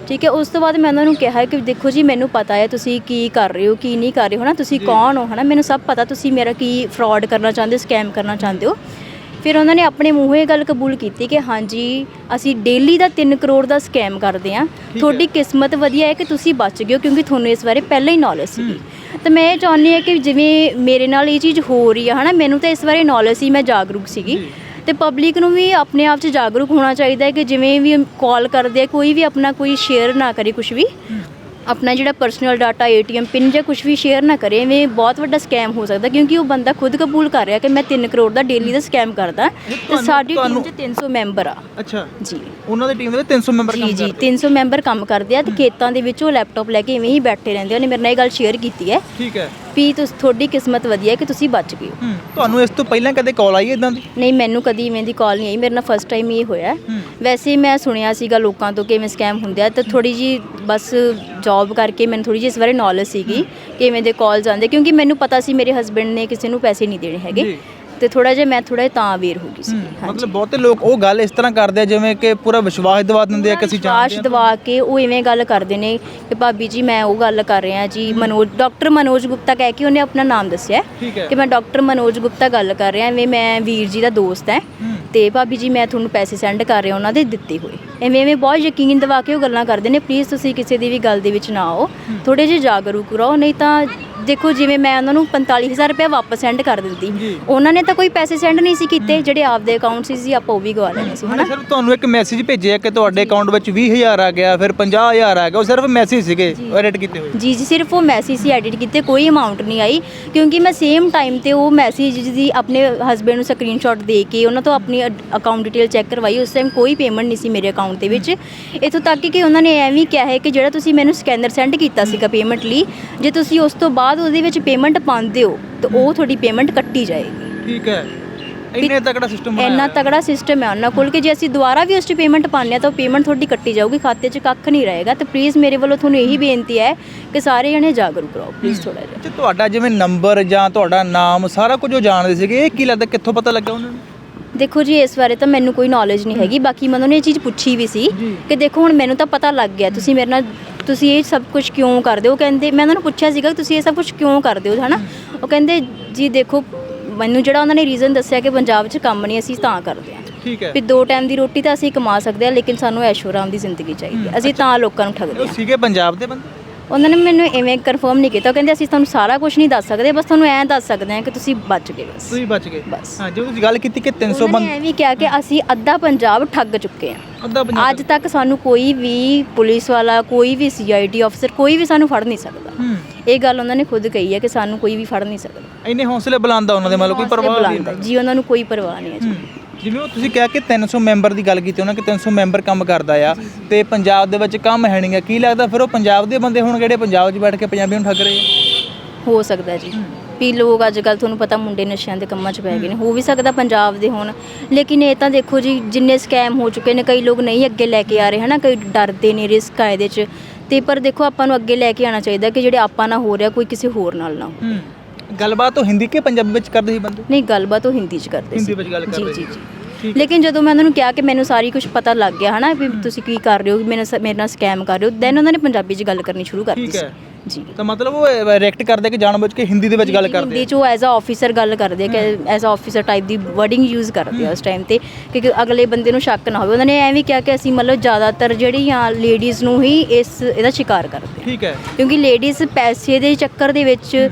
ਠੀਕ ਹੈ ਉਸ ਤੋਂ ਬਾਅਦ ਮੈਂ ਉਹਨਾਂ ਨੂੰ ਕਿਹਾ ਕਿ ਦੇਖੋ ਜੀ ਮੈਨੂੰ ਪਤਾ ਹੈ ਤੁਸੀਂ ਕੀ ਕਰ ਰਹੇ ਹੋ ਕੀ ਨਹੀਂ ਕਰ ਰਹੇ ਹੋ ਨਾ ਤੁਸੀਂ ਕੌਣ ਹੋ ਹਨਾ? ਮੈਨੂੰ ਸਭ ਪਤਾ ਤੁਸੀਂ ਮੇਰਾ ਕੀ ਫਰਾਡ ਕਰਨਾ ਚਾਹੁੰਦੇ ਹੋ ਸਕੈਮ ਕਰਨਾ ਚਾਹੁੰਦੇ ਹੋ। ਫਿਰ ਉਹਨਾਂ ਨੇ ਆਪਣੇ ਮੂੰਹੋਂ ਇਹ ਗੱਲ ਕਬੂਲ ਕੀਤੀ ਕਿ ਹਾਂਜੀ ਅਸੀਂ ਡੇਲੀ ਦਾ 3 ਕਰੋੜ ਦਾ ਸਕੈਮ ਕਰਦੇ ਹਾਂ। ਤੁਹਾਡੀ ਕਿਸਮਤ ਵਧੀਆ ਹੈ ਕਿ ਤੁਸੀਂ ਬਚ ਗਏ ਹੋ ਕਿਉਂਕਿ ਤੁਹਾਨੂੰ ਇਸ ਬਾਰੇ ਪਹਿਲਾਂ ਹੀ ਨੌਲੇਜ ਸੀਗੀ। ਤਾਂ ਮੈਂ ਇਹ ਚਾਹੁੰਦੀ ਹਾਂ ਕਿ ਜਿਵੇਂ ਮੇਰੇ ਨਾਲ ਇਹ ਚੀਜ਼ ਹੋ ਰਹੀ ਹੈ ਹਨਾ ਮੈਨੂੰ ਤਾਂ ਇਸ ਬਾਰੇ ਨੌਲੇਜ ਸੀ ਮੈਂ ਜਾਗਰੂਕ ਸੀਗੀ। ਤੇ ਪਬਲਿਕ ਨੂੰ ਵੀ ਆਪਣੇ ਆਪ 'ਚ ਜਾਗਰੂਕ ਹੋਣਾ ਚਾਹੀਦਾ ਹੈ ਕਿ ਜਿਵੇਂ ਵੀ ਕਾਲ ਕਰਦੇ ਆ ਕੋਈ ਵੀ ਆਪਣਾ ਕੋਈ ਸ਼ੇਅਰ ਨਾ ਕਰੇ ਕੁਝ ਵੀ। ਆਪਣਾ ਜਿਹੜਾ ਪਰਸਨਲ ਡਾਟਾ ਏਟੀਐਮ ਪਿਨ ਜਾਂ ਕੁਝ ਵੀ ਸ਼ੇਅਰ ਨਾ ਕਰੇ ਐਵੇਂ ਬਹੁਤ ਵੱਡਾ ਸਕੈਮ ਹੋ ਸਕਦਾ ਕਿਉਂਕਿ ਉਹ ਬੰਦਾ ਖੁਦ ਕਬੂਲ ਕਰ ਰਿਹਾ ਕਿ ਮੈਂ 3 ਕਰੋੜ ਦਾ ਡੇਲੀ ਦਾ ਸਕੈਮ ਕਰਦਾ। ਤੇ ਸਾਡੀ ਟੀਮ 'ਚ 300 ਮੈਂਬਰ ਆ। ਅੱਛਾ। ਜੀ। ਉਹਨਾਂ ਦੀ ਟੀਮ ਦੇ ਵਿੱਚ 300 ਮੈਂਬਰ ਜੀ ਕੰਮ ਜੀ ਕਰਦੇ। 300 ਮੈਂਬਰ ਕੰਮ ਕਰਦੇ ਆ ਤੇ ਖੇਤਾਂ ਦੇ ਵਿੱਚ ਉਹ ਲੈਪਟਾਪ ਲੈ ਕੇ ਐਵੇਂ ਹੀ ਬੈਠੇ ਰਹਿੰਦੇ ਉਹਨੇ ਮੇਰੇ ਨਾਲ ਇਹ ਗੱਲ ਸ਼ੇਅਰ ਕੀਤੀ ਹੈ। ਠੀਕ ਹੈ। ਵੀ ਤੁਸ ਤੁਹਾਡੀ ਕਿਸਮਤ ਵਧੀਆ ਕਿ ਤੁਸੀਂ ਬਚ ਗਏ ਹੋ। ਹੂੰ ਤੁਹਾਨੂੰ ਇਸ ਤੋਂ ਪਹਿਲਾਂ ਕਦੇ ਕਾਲ ਆਈ ਇਦਾਂ ਦੀ? ਨਹੀਂ ਮੈਨੂੰ ਕਦੀ ਇਵੇਂ ਦੀ ਕਾਲ ਨਹੀਂ ਆਈ। ਮੇਰੇ ਨਾਲ ਫਸਟ ਟਾਈਮ ਇਹ ਹੋਇਆ। ਹੈ। ਵੈਸੇ ਮੈਂ ਸੁਣਿਆ ਸੀਗਾ ਲੋਕਾਂ ਤੋਂ ਕਿ ਇਵੇਂ ਸਕੈਮ ਹੁੰਦੇ ਆ ਤੇ ਥੋੜੀ ਜੀ ਬਸ ਜੌਬ ਕਰਕੇ ਮੈਨੂੰ ਥੋੜੀ ਜੀ ਇਸ ਬਾਰੇ ਨੌਲੇਜ ਸੀਗੀ ਕਿ ਇਵੇਂ ਦੇ ਕਾਲਸ ਆਉਂਦੇ ਕਿਉਂਕਿ ਮੈਨੂੰ ਪਤਾ ਸੀ ਮੇਰੇ ਹਸਬੰਡ ਨੇ ਕਿਸੇ ਨੂੰ ਪੈਸੇ ਨਹੀਂ ਦੇਣੇ ਹੈਗੇ। ਜੀ। ਤੇ ਥੋੜਾ ਜਿਹਾ ਮੈਂ ਥੋੜਾ ਤਾਂ ਅਵੇਅਰ ਹੋ ਗਈ ਸੀ ਮਤਲਬ ਬਹੁਤੇ ਲੋਕ ਉਹ ਗੱਲ ਇਸ ਤਰ੍ਹਾਂ ਕਰਦੇ ਆ ਜਿਵੇਂ ਕਿ ਪੂਰਾ ਵਿਸ਼ਵਾਸ ਦਿਵਾ ਦਿੰਦੇ ਆ ਕਿ ਅਸੀਂ ਜਾਣਦੇ ਹਾਂ ਦਵਾ ਕੇ ਉਹ ਇਵੇਂ ਗੱਲ ਕਰਦੇ ਨੇ ਕਿ ਭਾਬੀ ਜੀ ਮੈਂ ਉਹ ਗੱਲ ਕਰ ਰਿਹਾ ਜੀ ਮਨੋਜ ਡਾਕਟਰ ਮਨੋਜ ਗੁਪਤਾ ਕਹਿ ਕੇ ਉਹਨੇ ਆਪਣਾ ਨਾਮ ਦੱਸਿਆ ਕਿ ਮੈਂ ਡਾਕਟਰ ਮਨੋਜ ਗੁਪਤਾ ਗੱਲ ਕਰ ਰਿਹਾ ਐਵੇਂ ਮੈਂ ਵੀਰ ਜੀ ਦਾ ਦੋਸਤ ਹੂੰ। ਤੇ ਭਾਬੀ ਜੀ ਮੈਂ ਤੁਹਾਨੂੰ ਪੈਸੇ ਸੈਂਡ ਕਰ ਰਿਹਾ ਉਹਨਾਂ ਦੇ ਦਿੱਤੇ ਹੋਏ। ਐਵੇਂ ਐਵੇਂ ਬਹੁਤ ਯਕੀਨ ਦਿਵਾ ਕੇ ਉਹ ਗੱਲਾਂ ਕਰਦੇ ਨੇ ਪਲੀਜ਼ ਤੁਸੀਂ ਕਿਸੇ ਦੀ ਵੀ ਗੱਲ ਦੇ ਵਿੱਚ ਨਾ ਆਓ ਥੋੜੇ ਜਿਹੇ ਜਾਗਰੂਕ ਰਹੋ ਨਹੀਂ ਤਾਂ ਦੇਖੋ ਜਿਵੇਂ ਮੈਂ ਉਹਨਾਂ ਨੂੰ 45000 ਰੁਪਏ ਵਾਪਸ ਸੈਂਡ ਕਰ ਜੀ। ਉਹਨਾਂ ਨੇ ਤਾਂ ਕੋਈ ਪੈਸੇ ਸੈਂਡ ਨਹੀਂ ਸੀ ਕੀਤੇ ਜਿਹੜੇ ਆਪਦੇ ਅਕਾਊਂਟ ਸੀ ਸੀ ਆਪਾਂ ਉਹ ਵੀ ਗਵਾ ਲੈਣੇ ਸੀ ਹਨਾ? ਸਿਰਫ ਤੁਹਾਨੂੰ ਇੱਕ ਮੈਸੇਜ ਭੇਜਿਆ ਕਿ ਤੁਹਾਡੇ ਅਕਾਊਂਟ ਵਿੱਚ 20000 ਆ ਗਿਆ ਫਿਰ 50000 ਆ ਗਿਆ ਉਹ ਸਿਰਫ ਮੈਸੇਜ ਸੀਗੇ ਐਡਿਟ ਕੀਤੇ ਹੋਏ। ਜੀ ਜੀ ਸਿਰਫ ਉਹ ਮੈਸੇਜ ਸੀ ਐਡਿਟ ਕੀਤੇ ਕੋਈ ਅਮਾਉਂਟ ਨਹੀਂ ਆਈ ਕਿਉਂਕਿ ਮੈਂ ਸੇਮ ਟਾਈਮ ਤੇ ਉਹ ਮੈਸੇਜ ਦੀ ਆਪਣੇ ਹਸਬੰਡ ਨੂੰ ਸਕਰੀਨਸ਼ਾਟ ਦੇ ਕੇ ਉਹਨਾਂ ਤੋਂ ਆਪਣੀ ਅਕਾਊਂਟ ਡਿਟੇਲ ਚੈੱਕ ਕਰਵਾਈ ਉਸ ਟਾਈਮ ਕੋਈ ਪੇਮੈਂਟ ਨਹੀਂ ਸੀ ਮੇਰੇ ਅਕਾਊਂਟ ਦੇ ਵਿੱਚ। ਇਥੋਂ ਤੱਕ ਕਿ ਉਹਨਾਂ ਨੇ ਐਵੇਂ ਕਿਹਾ ਹੈ ਕਿ ਜਿਹੜਾ ਤੁਸੀਂ ਮੈਨੂੰ ਸਕੈਨਰ ਸੈਂਡ ਕੀਤਾ ਸੀਗਾ ਪੇਮੈਂਟ ਲਈ ਜੇ ਤੁਸੀਂ ਉਸ ਤੋਂ ਬਾਅਦ ਉਹਦੇ ਵਿੱਚ ਪੇਮੈਂਟ ਪਾਉਂਦੇ ਹੋ ਤਾਂ ਉਹ ਤੁਹਾਡੀ ਪੇਮੈਂਟ ਕੱਟੀ ਜਾਏਗੀ। ਠੀਕ ਹੈ। ਇੰਨੇ ਤਕੜਾ ਸਿਸਟਮ ਇੰਨਾ ਤਗੜਾ ਸਿਸਟਮ ਹੈ ਉਹਨਾਂ ਕੋਲ ਕਿ ਜੇ ਅਸੀਂ ਦੁਬਾਰਾ ਵੀ ਉਸ 'ਚ ਪੇਮੈਂਟ ਪਾਉਂਦੇ ਹਾਂ ਤਾਂ ਪੇਮੈਂਟ ਤੁਹਾਡੀ ਕੱਟੀ ਜਾਊਗੀ ਖਾਤੇ 'ਚ ਕੱਖ ਨਹੀਂ ਰਹੇਗਾ। ਤੇ ਪਲੀਜ਼ ਮੇਰੇ ਵੱਲੋਂ ਤੁਹਾਨੂੰ ਇਹੀ ਬੇਨਤੀ ਹੈ ਕਿ ਸਾਰੇ ਜਣੇ ਜਾਗਰੂਕ ਰਹੋ ਪਲੀਜ਼ ਥੋੜਾ ਜਿਹਾ। ਤੇ ਤੁਹਾਡਾ ਜਿਵੇਂ ਨੰਬਰ ਜਾਂ ਤੁਹਾਡਾ ਨਾਮ ਸਾਰਾ ਕੁਝ ਉਹ ਜਾਣਦੇ ਸੀਗੇ। ਇਹ ਕੀ ਲੱਗਦਾ ਕਿੱਥੋਂ ਪਤਾ ਲੱਗਾ ਉਹਨਾਂ ਨੂੰ? ਦੇਖੋ ਜੀ ਇਸ ਬਾਰੇ ਤਾਂ ਮੈਨੂੰ ਕੋਈ ਨੌਲੇਜ ਨਹੀਂ ਹੈਗੀ। ਬਾਕੀ ਮੈਂ ਉਹਨਾਂ ਨੇ ਇਹ ਚੀਜ਼ ਪੁੱਛੀ ਵੀ ਸੀ। ਕਿ ਦੇਖੋ ਹੁਣ ਮੈਨੂੰ ਤਾਂ ਪਤਾ ਲੱਗ ਗਿਆ। ਤੁਸੀਂ ਮੇਰੇ ਨਾਲ ਤੁਸੀਂ ਇਹ ਸਭ ਕੁਝ ਕਿਉਂ ਕਰਦੇ ਹੋ? ਕਹਿੰਦੇ ਮੈਂ ਉਹਨਾਂ ਨੂੰ ਪੁੱਛਿਆ ਸੀਗਾ ਕਿ ਤੁਸੀਂ ਇਹ ਸਭ ਕੁਝ ਕਿਉਂ ਕਰਦੇ ਹੋ ਹਨਾ? ਉਹ ਕਹਿੰਦੇ ਜੀ ਦੇਖੋ ਮੈਨੂੰ ਜਿਹੜਾ ਉਹਨਾਂ ਨੇ ਰੀਜ਼ਨ ਦੱਸਿਆ ਕਿ ਪੰਜਾਬ 'ਚ ਕੰਮ ਨਹੀਂ ਅਸੀਂ ਤਾਂ ਕਰਦੇ ਹਾਂ। ਠੀਕ ਹੈ। ਵੀ ਦੋ ਟਾਈਮ ਦੀ ਰੋਟੀ ਤਾਂ ਅਸੀਂ ਕਮਾ ਸਕਦੇ ਹਾਂ ਲੇਕਿਨ ਸਾਨੂੰ ਐਸ਼ੋ ਆਰਾਮ ਦੀ ਜ਼ਿੰਦਗੀ ਚਾਹੀਦੀ ਹੈ। ਅਸੀਂ ਤਾਂ ਲੋਕਾਂ ਨੂੰ ਠੱਗਦੇ ਉਹ ਹਾਂ। ਸੀਗੇ ਪੰਜਾਬ ਦੇ ਬੰਦੇ? ਉਹਨਾਂ ਨੇ ਮੈਨੂੰ ਐਵੇਂ ਕਨਫਰਮ ਨਹੀਂ ਕੀਤਾ। ਉਹ ਕਹਿੰਦੇ ਅਸੀਂ ਤੁਹਾਨੂੰ ਸਾਰਾ ਕੁਝ ਨਹੀਂ ਦੱਸ ਸਕਦੇ ਬਸ ਤੁਹਾਨੂੰ ਐਂ ਦੱਸ ਸਕਦੇ ਹਾਂ ਕਿ ਤੁਸੀਂ ਬਚ ਗਏ ਬਸ। ਤੁਸੀਂ ਬਚ ਗਏ। ਬਸ। ਹਾਂ ਜਦੋਂ ਤੁਸੀਂ ਗੱਲ ਕੀਤੀ ਕਿ 300 ਉਹਨਾਂ ਬੰਦ ਨੇ ਐਵੇਂ ਕਿਹਾ ਕਿ ਅਸੀਂ ਅੱਧਾ ਪੰਜਾਬ ਠੱਗ ਚੁੱਕੇ ਹਾਂ। ਅੱਧਾ ਪੰਜਾਬ ਅੱਜ ਤੱਕ ਸਾਨੂੰ ਕੋਈ ਵੀ ਪੁਲਿਸ ਵਾਲਾ ਕੋਈ ਵੀ ਸੀਆਈਡੀ ਅਫਸਰ ਕੋਈ ਵੀ ਸਾਨੂੰ ਫੜ ਨਹੀਂ ਸਕਦਾ। ਹੂੰ। ਇਹ ਗੱਲ ਉਹਨਾਂ ਨੇ ਖੁਦ ਕਹੀ ਹੈ ਕਿ ਸਾਨੂੰ ਕੋਈ ਵੀ ਫੜ ਨਹੀਂ ਸਕਦਾ। ਇੰਨੇ ਹੌਸਲੇ ਬੁਲੰਦਾ ਉਹਨਾਂ ਦੇ ਮਤਲਬ ਕੋਈ ਪਰਵਾਹ ਨਹੀਂ ਬੁਲਾਉਂਦਾ ਜੀ ਉਹਨਾਂ ਨੂੰ ਕੋਈ ਪਰਵਾਹ ਨਹੀਂ ਹੈ ਜੀ। ਹੂੰ। ਜਿਵੇਂ ਉਹ ਤੁਸੀਂ ਕਿਹਾ ਕਿ 300 ਮੈਂਬਰ ਦੀ ਗੱਲ ਕੀਤੀ ਉਹਨਾਂ ਕਿ 300 ਮੈਂਬਰ ਕੰਮ ਕਰਦਾ ਆ ਤੇ ਪੰਜਾਬ ਦੇ ਵਿੱਚ ਕੰਮ ਹੈ ਨਹੀਂਗਾ ਕੀ ਲੱਗਦਾ ਫਿਰ ਉਹ ਪੰਜਾਬ ਦੇ ਬੰਦੇ ਹੁਣ ਜਿਹੜੇ ਪੰਜਾਬ 'ਚ ਬੈਠ ਕੇ ਪੰਜਾਬੀਆਂ ਨੂੰ ਠੱਗ ਰਹੇ ਆ? ਹੋ ਸਕਦਾ ਜੀ। ਵੀ ਲੋਕ ਅੱਜ ਕੱਲ ਤੁਹਾਨੂੰ ਪਤਾ ਮੁੰਡੇ ਨਸ਼ਿਆਂ ਦੇ ਕੰਮਾਂ 'ਚ ਪੈ ਗਏ ਨੇ। ਹੋ ਵੀ ਸਕਦਾ ਪੰਜਾਬ ਦੇ ਹੋਣ। ਲੇਕਿਨ ਇਹ ਤਾਂ ਦੇਖੋ ਜੀ ਜਿੰਨੇ ਸਕੈਮ ਹੋ ਚੁੱਕੇ ਨੇ ਕਈ ਲੋਕ ਨਹੀਂ ਅੱਗੇ ਲੈ ਕੇ ਆ ਰਹੇ ਹਨਾ? ਕਈ ਡਰਦੇ ਨੇ ਰਿਸਕ ਆ ਇਹਦੇ 'ਚ। ਤੇ ਪਰ ਦੇਖੋ ਆਪਾਂ ਨੂੰ ਅੱਗੇ ਲੈ ਕੇ ਆਉਣਾ ਚਾਹੀਦਾ ਕਿ ਜਿਹੜੇ ਆਪਾਂ ਨਾਲ ਹੋ ਰਿਹਾ ਕੋਈ ਕਿਸੇ ਹੋਰ ਨਾਲ ਨਾ ਹੋ। ਹੂੰ। ਗੱਲਬਾਤ ਉਹ ਹਿੰਦੀ ਕੇ ਪੰਜਾਬੀ ਵਿੱਚ ਕਰਦੇ ਸੀ ਬੰਦੇ? ਨਹੀਂ ਗੱਲਬਾਤ ਉਹ ਹਿੰਦੀ 'ਚ ਕਰਦੇ ਸੀ। ਹਿੰਦੀ ਵਿੱਚ ਗੱਲ ਜੀ ਕਰਦੇ ਜੀ ਸੀ। ਜੀ। ਲੇਕਿਨ ਜਦੋਂ ਮੈਂ ਉਹਨਾਂ ਨੂੰ ਕਿਹਾ ਕਿ ਮੈਨੂੰ ਸਾਰੀ ਕੁਝ ਪਤਾ ਲੱਗ ਗਿਆ ਹਨਾ ਵੀ ਤੁਸੀਂ ਕੀ ਕਰ ਰਹੇ ਹੋ ਮੇਰੇ ਨਾਲ- ਮੇਰੇ ਨਾਲ ਸਕੈਮ ਕਰ ਰਹੇ ਹੋ ਦੈਨ ਉਹਨਾਂ ਨੇ ਪੰਜਾਬੀ 'ਚ ਗੱਲ ਕਰਨੀ ਸ਼ੁਰੂ ਕਰ ਠੀਕ ਦਿੱਤੀ ਹੈ। ਜੀ। ਤਾਂ ਮਤਲਬ ਉਹ ਰਿਐਕਟ ਕਰਦੇ ਕਿ ਜਾਣਬੁੱਝ ਕੇ ਹਿੰਦੀ ਦੇ ਵਿੱਚ ਗੱਲ ਕਰਦੇ ਹਿੰਦੀ 'ਚ ਉਹ ਐਜ਼ ਅ ਆਫੀਸਰ ਗੱਲ ਕਰਦੇ ਆ ਕਿ ਐਜ਼ ਅ ਆਫੀਸਰ ਟਾਈਪ ਦੀ ਵਰਡਿੰਗ ਯੂਜ਼ ਕਰਦੇ ਆ ਉਸ ਟਾਈਮ ਤੇ ਕਿ ਅਗਲੇ ਬੰਦੇ ਨੂੰ ਸ਼ੱਕ ਨਾ ਹੋਵੇ। ਉਹਨਾਂ ਨੇ ਐਵੇਂ ਕਿਹਾ ਕਿ ਅਸੀਂ ਮਤਲਬ ਜ਼ਿਆਦਾਤਰ ਜਿਹੜੀਆਂ ਲੇਡੀਜ਼ ਨੂੰ ਹੀ ਇਸ ਇਹਦਾ ਸ਼ਿਕਾਰ ਕਰਦੇ ਆ। ਠੀਕ ਹੈ। ਕਿਉਂਕਿ ਲੇਡੀਜ਼ ਪੈਸੇ ਦੇ ਚੱਕਰ ਦੇ ਵਿੱਚ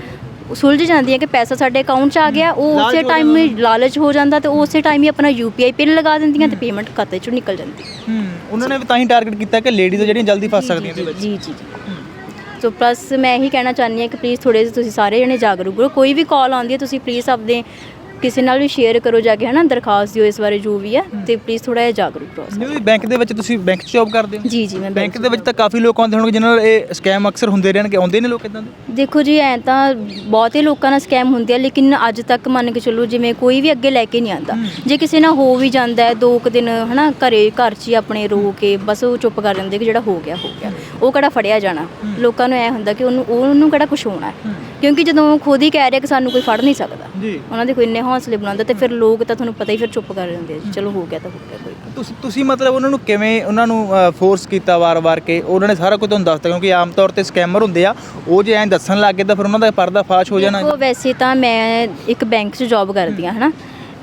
ਸੁਲਝ ਜਾਂਦੀਆਂ ਕਿ ਪੈਸਾ ਸਾਡੇ ਅਕਾਊਂਟ 'ਚ ਆ ਗਿਆ ਉਹ ਉਸੇ ਹੋ ਟਾਈਮ ਹੀ ਲਾਲਚ ਹੋ ਜਾਂਦਾ ਤੇ ਉਹ ਉਸੇ ਟਾਈਮ ਹੀ ਆਪਣਾ ਯੂਪੀਆਈ ਪਿਨ ਲਗਾ ਦਿੰਦੀਆਂ ਤੇ ਪੇਮੈਂਟ ਖਾਤੇ 'ਚੋਂ ਨਿਕਲ ਜਾਂਦੀ। ਹੂੰ ਉਹਨਾਂ ਨੇ ਵੀ ਤਾਂ ਹੀ ਟਾਰਗੇਟ ਕੀਤਾ ਕਿ ਲੇਡੀਜ਼ ਜਿਹੜੀਆਂ ਜਲਦੀ ਫਸ ਸਕਦੀਆਂ ਇਹਦੇ ਵਿੱਚ। ਜੀ ਜੀ। ਜੀ ਸੋ ਪਲੱਸ ਮੈਂ ਇਹੀ ਕਹਿਣਾ ਚਾਹੁੰਦੀ ਹਾਂ ਕਿ ਪਲੀਜ਼ ਥੋੜੇ ਜਿਹੇ ਤੁਸੀਂ ਸਾਰੇ ਜਣੇ ਜਾਗਰੂਕ ਰਹੋ ਕੋਈ ਵੀ ਕਾਲ ਆਉਂਦੀ ਹੈ ਤੁਸੀਂ ਪਲੀਜ਼ ਆਪਣੇ ਕਿਸੇ ਨਾਲ ਵੀ ਸ਼ੇਅਰ ਕਰੋ ਜਾ ਕੇ ਹਨਾ ਦਰਖਾਸਤ ਦਿਓ ਇਸ ਬਾਰੇ ਜੋ ਵੀ ਹੈ ਤੇ ਪਲੀਜ਼ ਥੋੜਾ ਜਿਹਾ ਜਾਗਰੂਕ ਰਹੋ ਜਿਵੇਂ ਬੈਂਕ ਦੇ ਵਿੱਚ ਤੁਸੀਂ ਬੈਂਕ 'ਚ ਜੌਬ ਕਰਦੇ ਹੋ? ਜੀ ਜੀ ਮੈਂ ਬੈਂਕ ਦੇ ਵਿੱਚ ਤਾਂ ਕਾਫੀ ਲੋਕ ਆਉਂਦੇ ਹੋਣਗੇ ਜਿਨ੍ਹਾਂ ਨਾਲ ਇਹ ਸਕੈਮ ਅਕਸਰ ਹੁੰਦੇ ਰਹਿਣਗੇ। ਆਉਂਦੇ ਨੇ ਲੋਕ ਇਦਾਂ ਦੇ? ਦੇਖੋ ਜੀ ਐ ਤਾਂ ਬਹੁਤੇ ਲੋਕਾਂ ਨਾਲ ਸਕੈਮ ਹੁੰਦੇ ਆ ਲੇਕਿਨ ਅੱਜ ਤੱਕ ਮੰਨ ਕੇ ਚੱਲੋ ਜਿਵੇਂ ਕੋਈ ਵੀ ਅੱਗੇ ਲੈ ਕੇ ਨਹੀਂ ਆਂਦਾ ਜੇ ਕਿਸੇ ਨਾਲ ਹੋ ਵੀ ਜਾਂਦਾ ਹੈ ਦੋ ਕੁ ਦਿਨ ਹਨਾ ਘਰੇ ਘਰ 'ਚ ਹੀ ਆਪਣੇ ਰੋ ਕੇ ਬਸ ਉਹ ਚੁੱਪ ਕਰ ਜਾਂਦੇ ਕਿ ਜਿਹੜਾ ਹੋ ਗਿਆ ਹੋ ਗਿਆ। ਉਹ ਕਿਹੜਾ ਫੜਿਆ ਜਾਣਾ? ਲੋਕਾਂ ਨੂੰ ਐ ਹੁੰਦਾ ਕਿ ਉਹਨੂੰ ਉਹਨੂੰ ਕਿਹੜਾ ਕੁਝ ਹੋਣਾ ਹੈ। ਕਿਉਂਕਿ ਜਦੋਂ ਖੁਦ ਹੀ ਕਹਿ ਰਿਹਾ ਕਿ ਸਾਨੂੰ ਕੋਈ ਫੜ ਨਹੀਂ ਸਕਦਾ। ਜੀ। ਉਹਨਾਂ ਦੇ ਕੋਈ ਇੰਨੇ ਹੌਸਲੇ ਬਣਾਉਂਦਾ ਤੇ ਫਿਰ ਲੋਕ ਤਾਂ ਤੁਹਾਨੂੰ ਪਤਾ ਹੀ ਫਿਰ ਚੁੱਪ ਕਰ ਜਾਂਦੇ ਆ ਜੀ, ਚਲੋ ਹੋ ਗਿਆ ਤਾਂ ਹੋ ਗਿਆ ਕੋਈ। ਤੁਸੀਂ ਤੁਸੀਂ ਮਤਲਬ ਉਹਨਾਂ ਨੂੰ ਕਿਵੇਂ ਉਹਨਾਂ ਨੂੰ ਫੋਰਸ ਕੀਤਾ ਵਾਰ-ਵਾਰ ਕੇ ਉਹਨਾਂ ਨੇ ਸਾਰਾ ਕੁਝ ਤੁਹਾਨੂੰ ਦੱਸਤਾ? ਕਿਉਂਕਿ ਆਮ ਤੌਰ ਤੇ ਸਕੈਮਰ ਹੁੰਦੇ ਆ ਉਹ ਜੇ ਐਂ ਦੱਸਣ ਲੱਗ ਗਏ ਤਾਂ ਫਿਰ ਉਹਨਾਂ ਦਾ ਪਰਦਾ ਫਾਸ਼ ਹੋ ਜਾਣਾ। ਦੇਖੋ ਵੈਸੇ ਤਾਂ ਮੈਂ ਇੱਕ ਬੈਂਕ 'ਚ ਜੌਬ ਕਰਦੀ ਹਾਂ ਹਨਾ?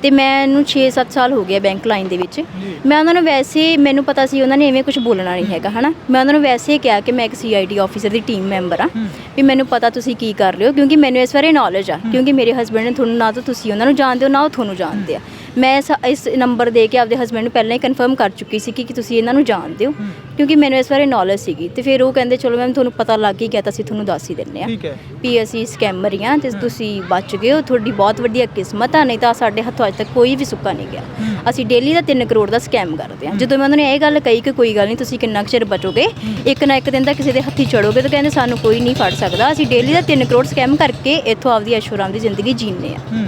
ਤੇ ਮੈਨੂੰ 6-7 ਸਾਲ ਹੋ ਗਏ ਬੈਂਕ ਲਾਈਨ ਦੇ ਵਿੱਚ। ਮੈਂ ਉਹਨਾਂ ਨੂੰ ਵੈਸੇ ਮੈਨੂੰ ਪਤਾ ਸੀ ਉਹਨਾਂ ਨੇ ਐਵੇਂ ਕੁਝ ਬੋਲਣਾ ਨਹੀਂ ਹੈਗਾ ਹਨਾ? ਮੈਂ ਉਹਨਾਂ ਨੂੰ ਵੈਸੇ ਹੀ ਕਿਹਾ ਕਿ ਮੈਂ ਇੱਕ ਸੀਆਈਡੀ ਆਫੀਸਰ ਦੀ ਟੀਮ ਮੈਂਬਰ ਆ ਵੀ ਮੈਨੂੰ ਪਤਾ ਤੁਸੀਂ ਕੀ ਕਰ ਰਹੇ ਹੋ ਕਿਉਂਕਿ ਮੈਨੂੰ ਇਸ ਬਾਰੇ ਨੌਲੇਜ ਆ ਕਿਉਂਕਿ ਮੇਰੇ ਹਸਬੰਡ ਨੇ ਤੁਹਾਨੂੰ ਨਾ ਤਾਂ ਤੁਸੀਂ ਉਹਨਾਂ ਨੂੰ ਜਾਣਦੇ ਹੋ ਨਾ ਉਹ ਤੁਹਾਨੂੰ ਜਾਣਦੇ ਆ। ਮੈਂ ਇਸ- ਇਸ ਨੰਬਰ ਦੇ ਕੇ ਆਪਦੇ ਹਸਬੰਡ ਨੂੰ ਪਹਿਲਾਂ ਹੀ ਕਨਫਰਮ ਕਰ ਚੁੱਕੀ ਸੀ ਕਿ ਕਿ ਤੁਸੀਂ ਇਹਨਾਂ ਨੂੰ ਜਾਣਦੇ ਹੋ ਕਿਉਂਕਿ ਮੈਨੂੰ ਇਸ ਬਾਰੇ ਨੌਲੇਜ ਸੀਗੀ। ਤੇ ਫਿਰ ਉਹ ਕਹਿੰਦੇ ਚਲੋ ਮੈਮ ਤੁਹਾਨੂੰ ਪਤਾ ਲੱਗ ਹੀ ਗਿਆ ਤਾਂ ਅਸੀਂ ਤੁਹਾਨੂੰ ਦੱਸ ਹੀ ਦਿੰਨੇ ਆ ਠੀਕ ਹੈ। ਵੀ ਅਸੀਂ ਸਕੈਮਰ ਹੀ ਹਾਂ ਤੇ ਤੁਸੀਂ ਬਚ ਗਏ ਹੋ ਤੁਹਾਡੀ ਬਹੁਤ ਵੱਡੀ ਕਿਸਮਤ ਆ ਨਹੀਂ ਤਾਂ ਸਾਡੇ ਹੱਥੋਂ ਅੱਜ ਤੱਕ ਕੋਈ ਵੀ ਸੁੱਕਾ ਨਹੀਂ ਗਿਆ। ਅਸੀਂ ਡੇਲੀ ਦਾ 3 ਕਰੋੜ ਦਾ ਸਕੈਮ ਕਰਦੇ ਹਾਂ। ਜਦੋਂ ਮੈਂ ਉਹਨਾਂ ਨੇ ਇਹ ਗੱਲ ਕਹੀ ਕਿ ਕੋਈ ਗੱਲ ਨਹੀਂ ਤੁਸੀਂ ਕਿੰਨਾ ਕੁ ਚਿਰ ਬਚੋਗੇ? ਇੱਕ ਨਾ ਇੱਕ ਦਿਨ ਤਾਂ ਕਿਸੇ ਦੇ ਹੱਥੀ ਚੜੋਗੇ ਤਾਂ ਕਹਿੰਦੇ ਸਾਨੂੰ ਕੋਈ ਨਹੀਂ ਫੜ ਸਕਦਾ। ਅਸੀਂ ਡੇਲੀ ਦਾ 3 ਕਰੋੜ ਸਕੈਮ ਕਰਕੇ ਇੱਥੋਂ ਆਪਦੀ ਐਸ਼ੋਰਾਮ ਦੀ ਜ਼ਿੰਦਗੀ ਜੀਂਦੇ ਆ ਹੂੰ।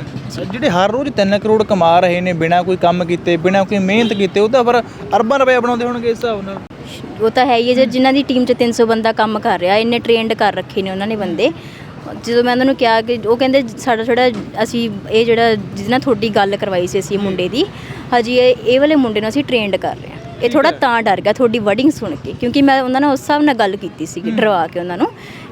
ਜਿਹੜੇ ਹਰ ਰੋਜ਼ 3 ਕਰੋੜ ਕਮਾ ਰਹੇ ਨੇ ਬਿਨਾਂ ਕੋਈ ਕੰਮ ਕੀਤੇ ਬਿਨਾਂ ਕੋਈ ਮਿਹਨਤ ਕੀਤੇ ਉਹ ਤਾਂ ਫਿਰ ਅਰਬਾਂ ਰੁਪਏ ਬਣਾਉਂਦੇ ਹੋਣਗੇ ਇਸ ਹਿਸਾਬ ਨਾਲ। ਉਹ ਤਾਂ ਹੈ ਹੀ ਹੈ ਜੇ ਜਿਨ੍ਹਾਂ ਦੀ ਟੀਮ 'ਚ 300 ਬੰਦਾ ਕੰਮ ਕਰ ਰਿਹਾ ਇੰਨੇ ਟ੍ਰੇਨਡ ਕਰ ਰੱਖੇ ਨੇ ਉਹਨਾਂ ਨੇ ਬੰਦੇ। ਜਦੋਂ ਮੈਂ ਉਹਨਾਂ ਨੂੰ ਕਿਹਾ ਕਿ ਉਹ ਕਹਿੰਦੇ ਸਾਡਾ ਥੋੜਾ ਅਸੀਂ ਇਹ ਜਿਹੜਾ ਜਿਹਦੇ ਨਾਲ ਤੁਹਾਡੀ ਗੱਲ ਕਰਵਾਈ ਸੀ ਅਸੀਂ ਮੁੰਡੇ ਦੀ ਹਜੀ ਇਹ ਇਹ ਵਾਲੇ ਮੁੰਡੇ ਨੂੰ ਅਸੀਂ ਟ੍ਰੇਨਡ ਕਰ ਰਹੇ ਹਾਂ। ਇਹ ਥੋੜਾ ਤਾਂ ਡਰ ਗਿਆ ਤੁਹਾਡੀ ਵਰਡਿੰਗ ਸੁਣ ਕੇ ਕਿਉਂਕਿ ਮੈਂ ਉਹਨਾਂ ਨਾਲ ਉਸ ਹਿਸਾਬ ਨਾਲ ਗੱਲ ਕੀਤੀ ਸੀ ਡਰਵਾ ਕੇ ਉਹਨਾਂ ਨੂੰ।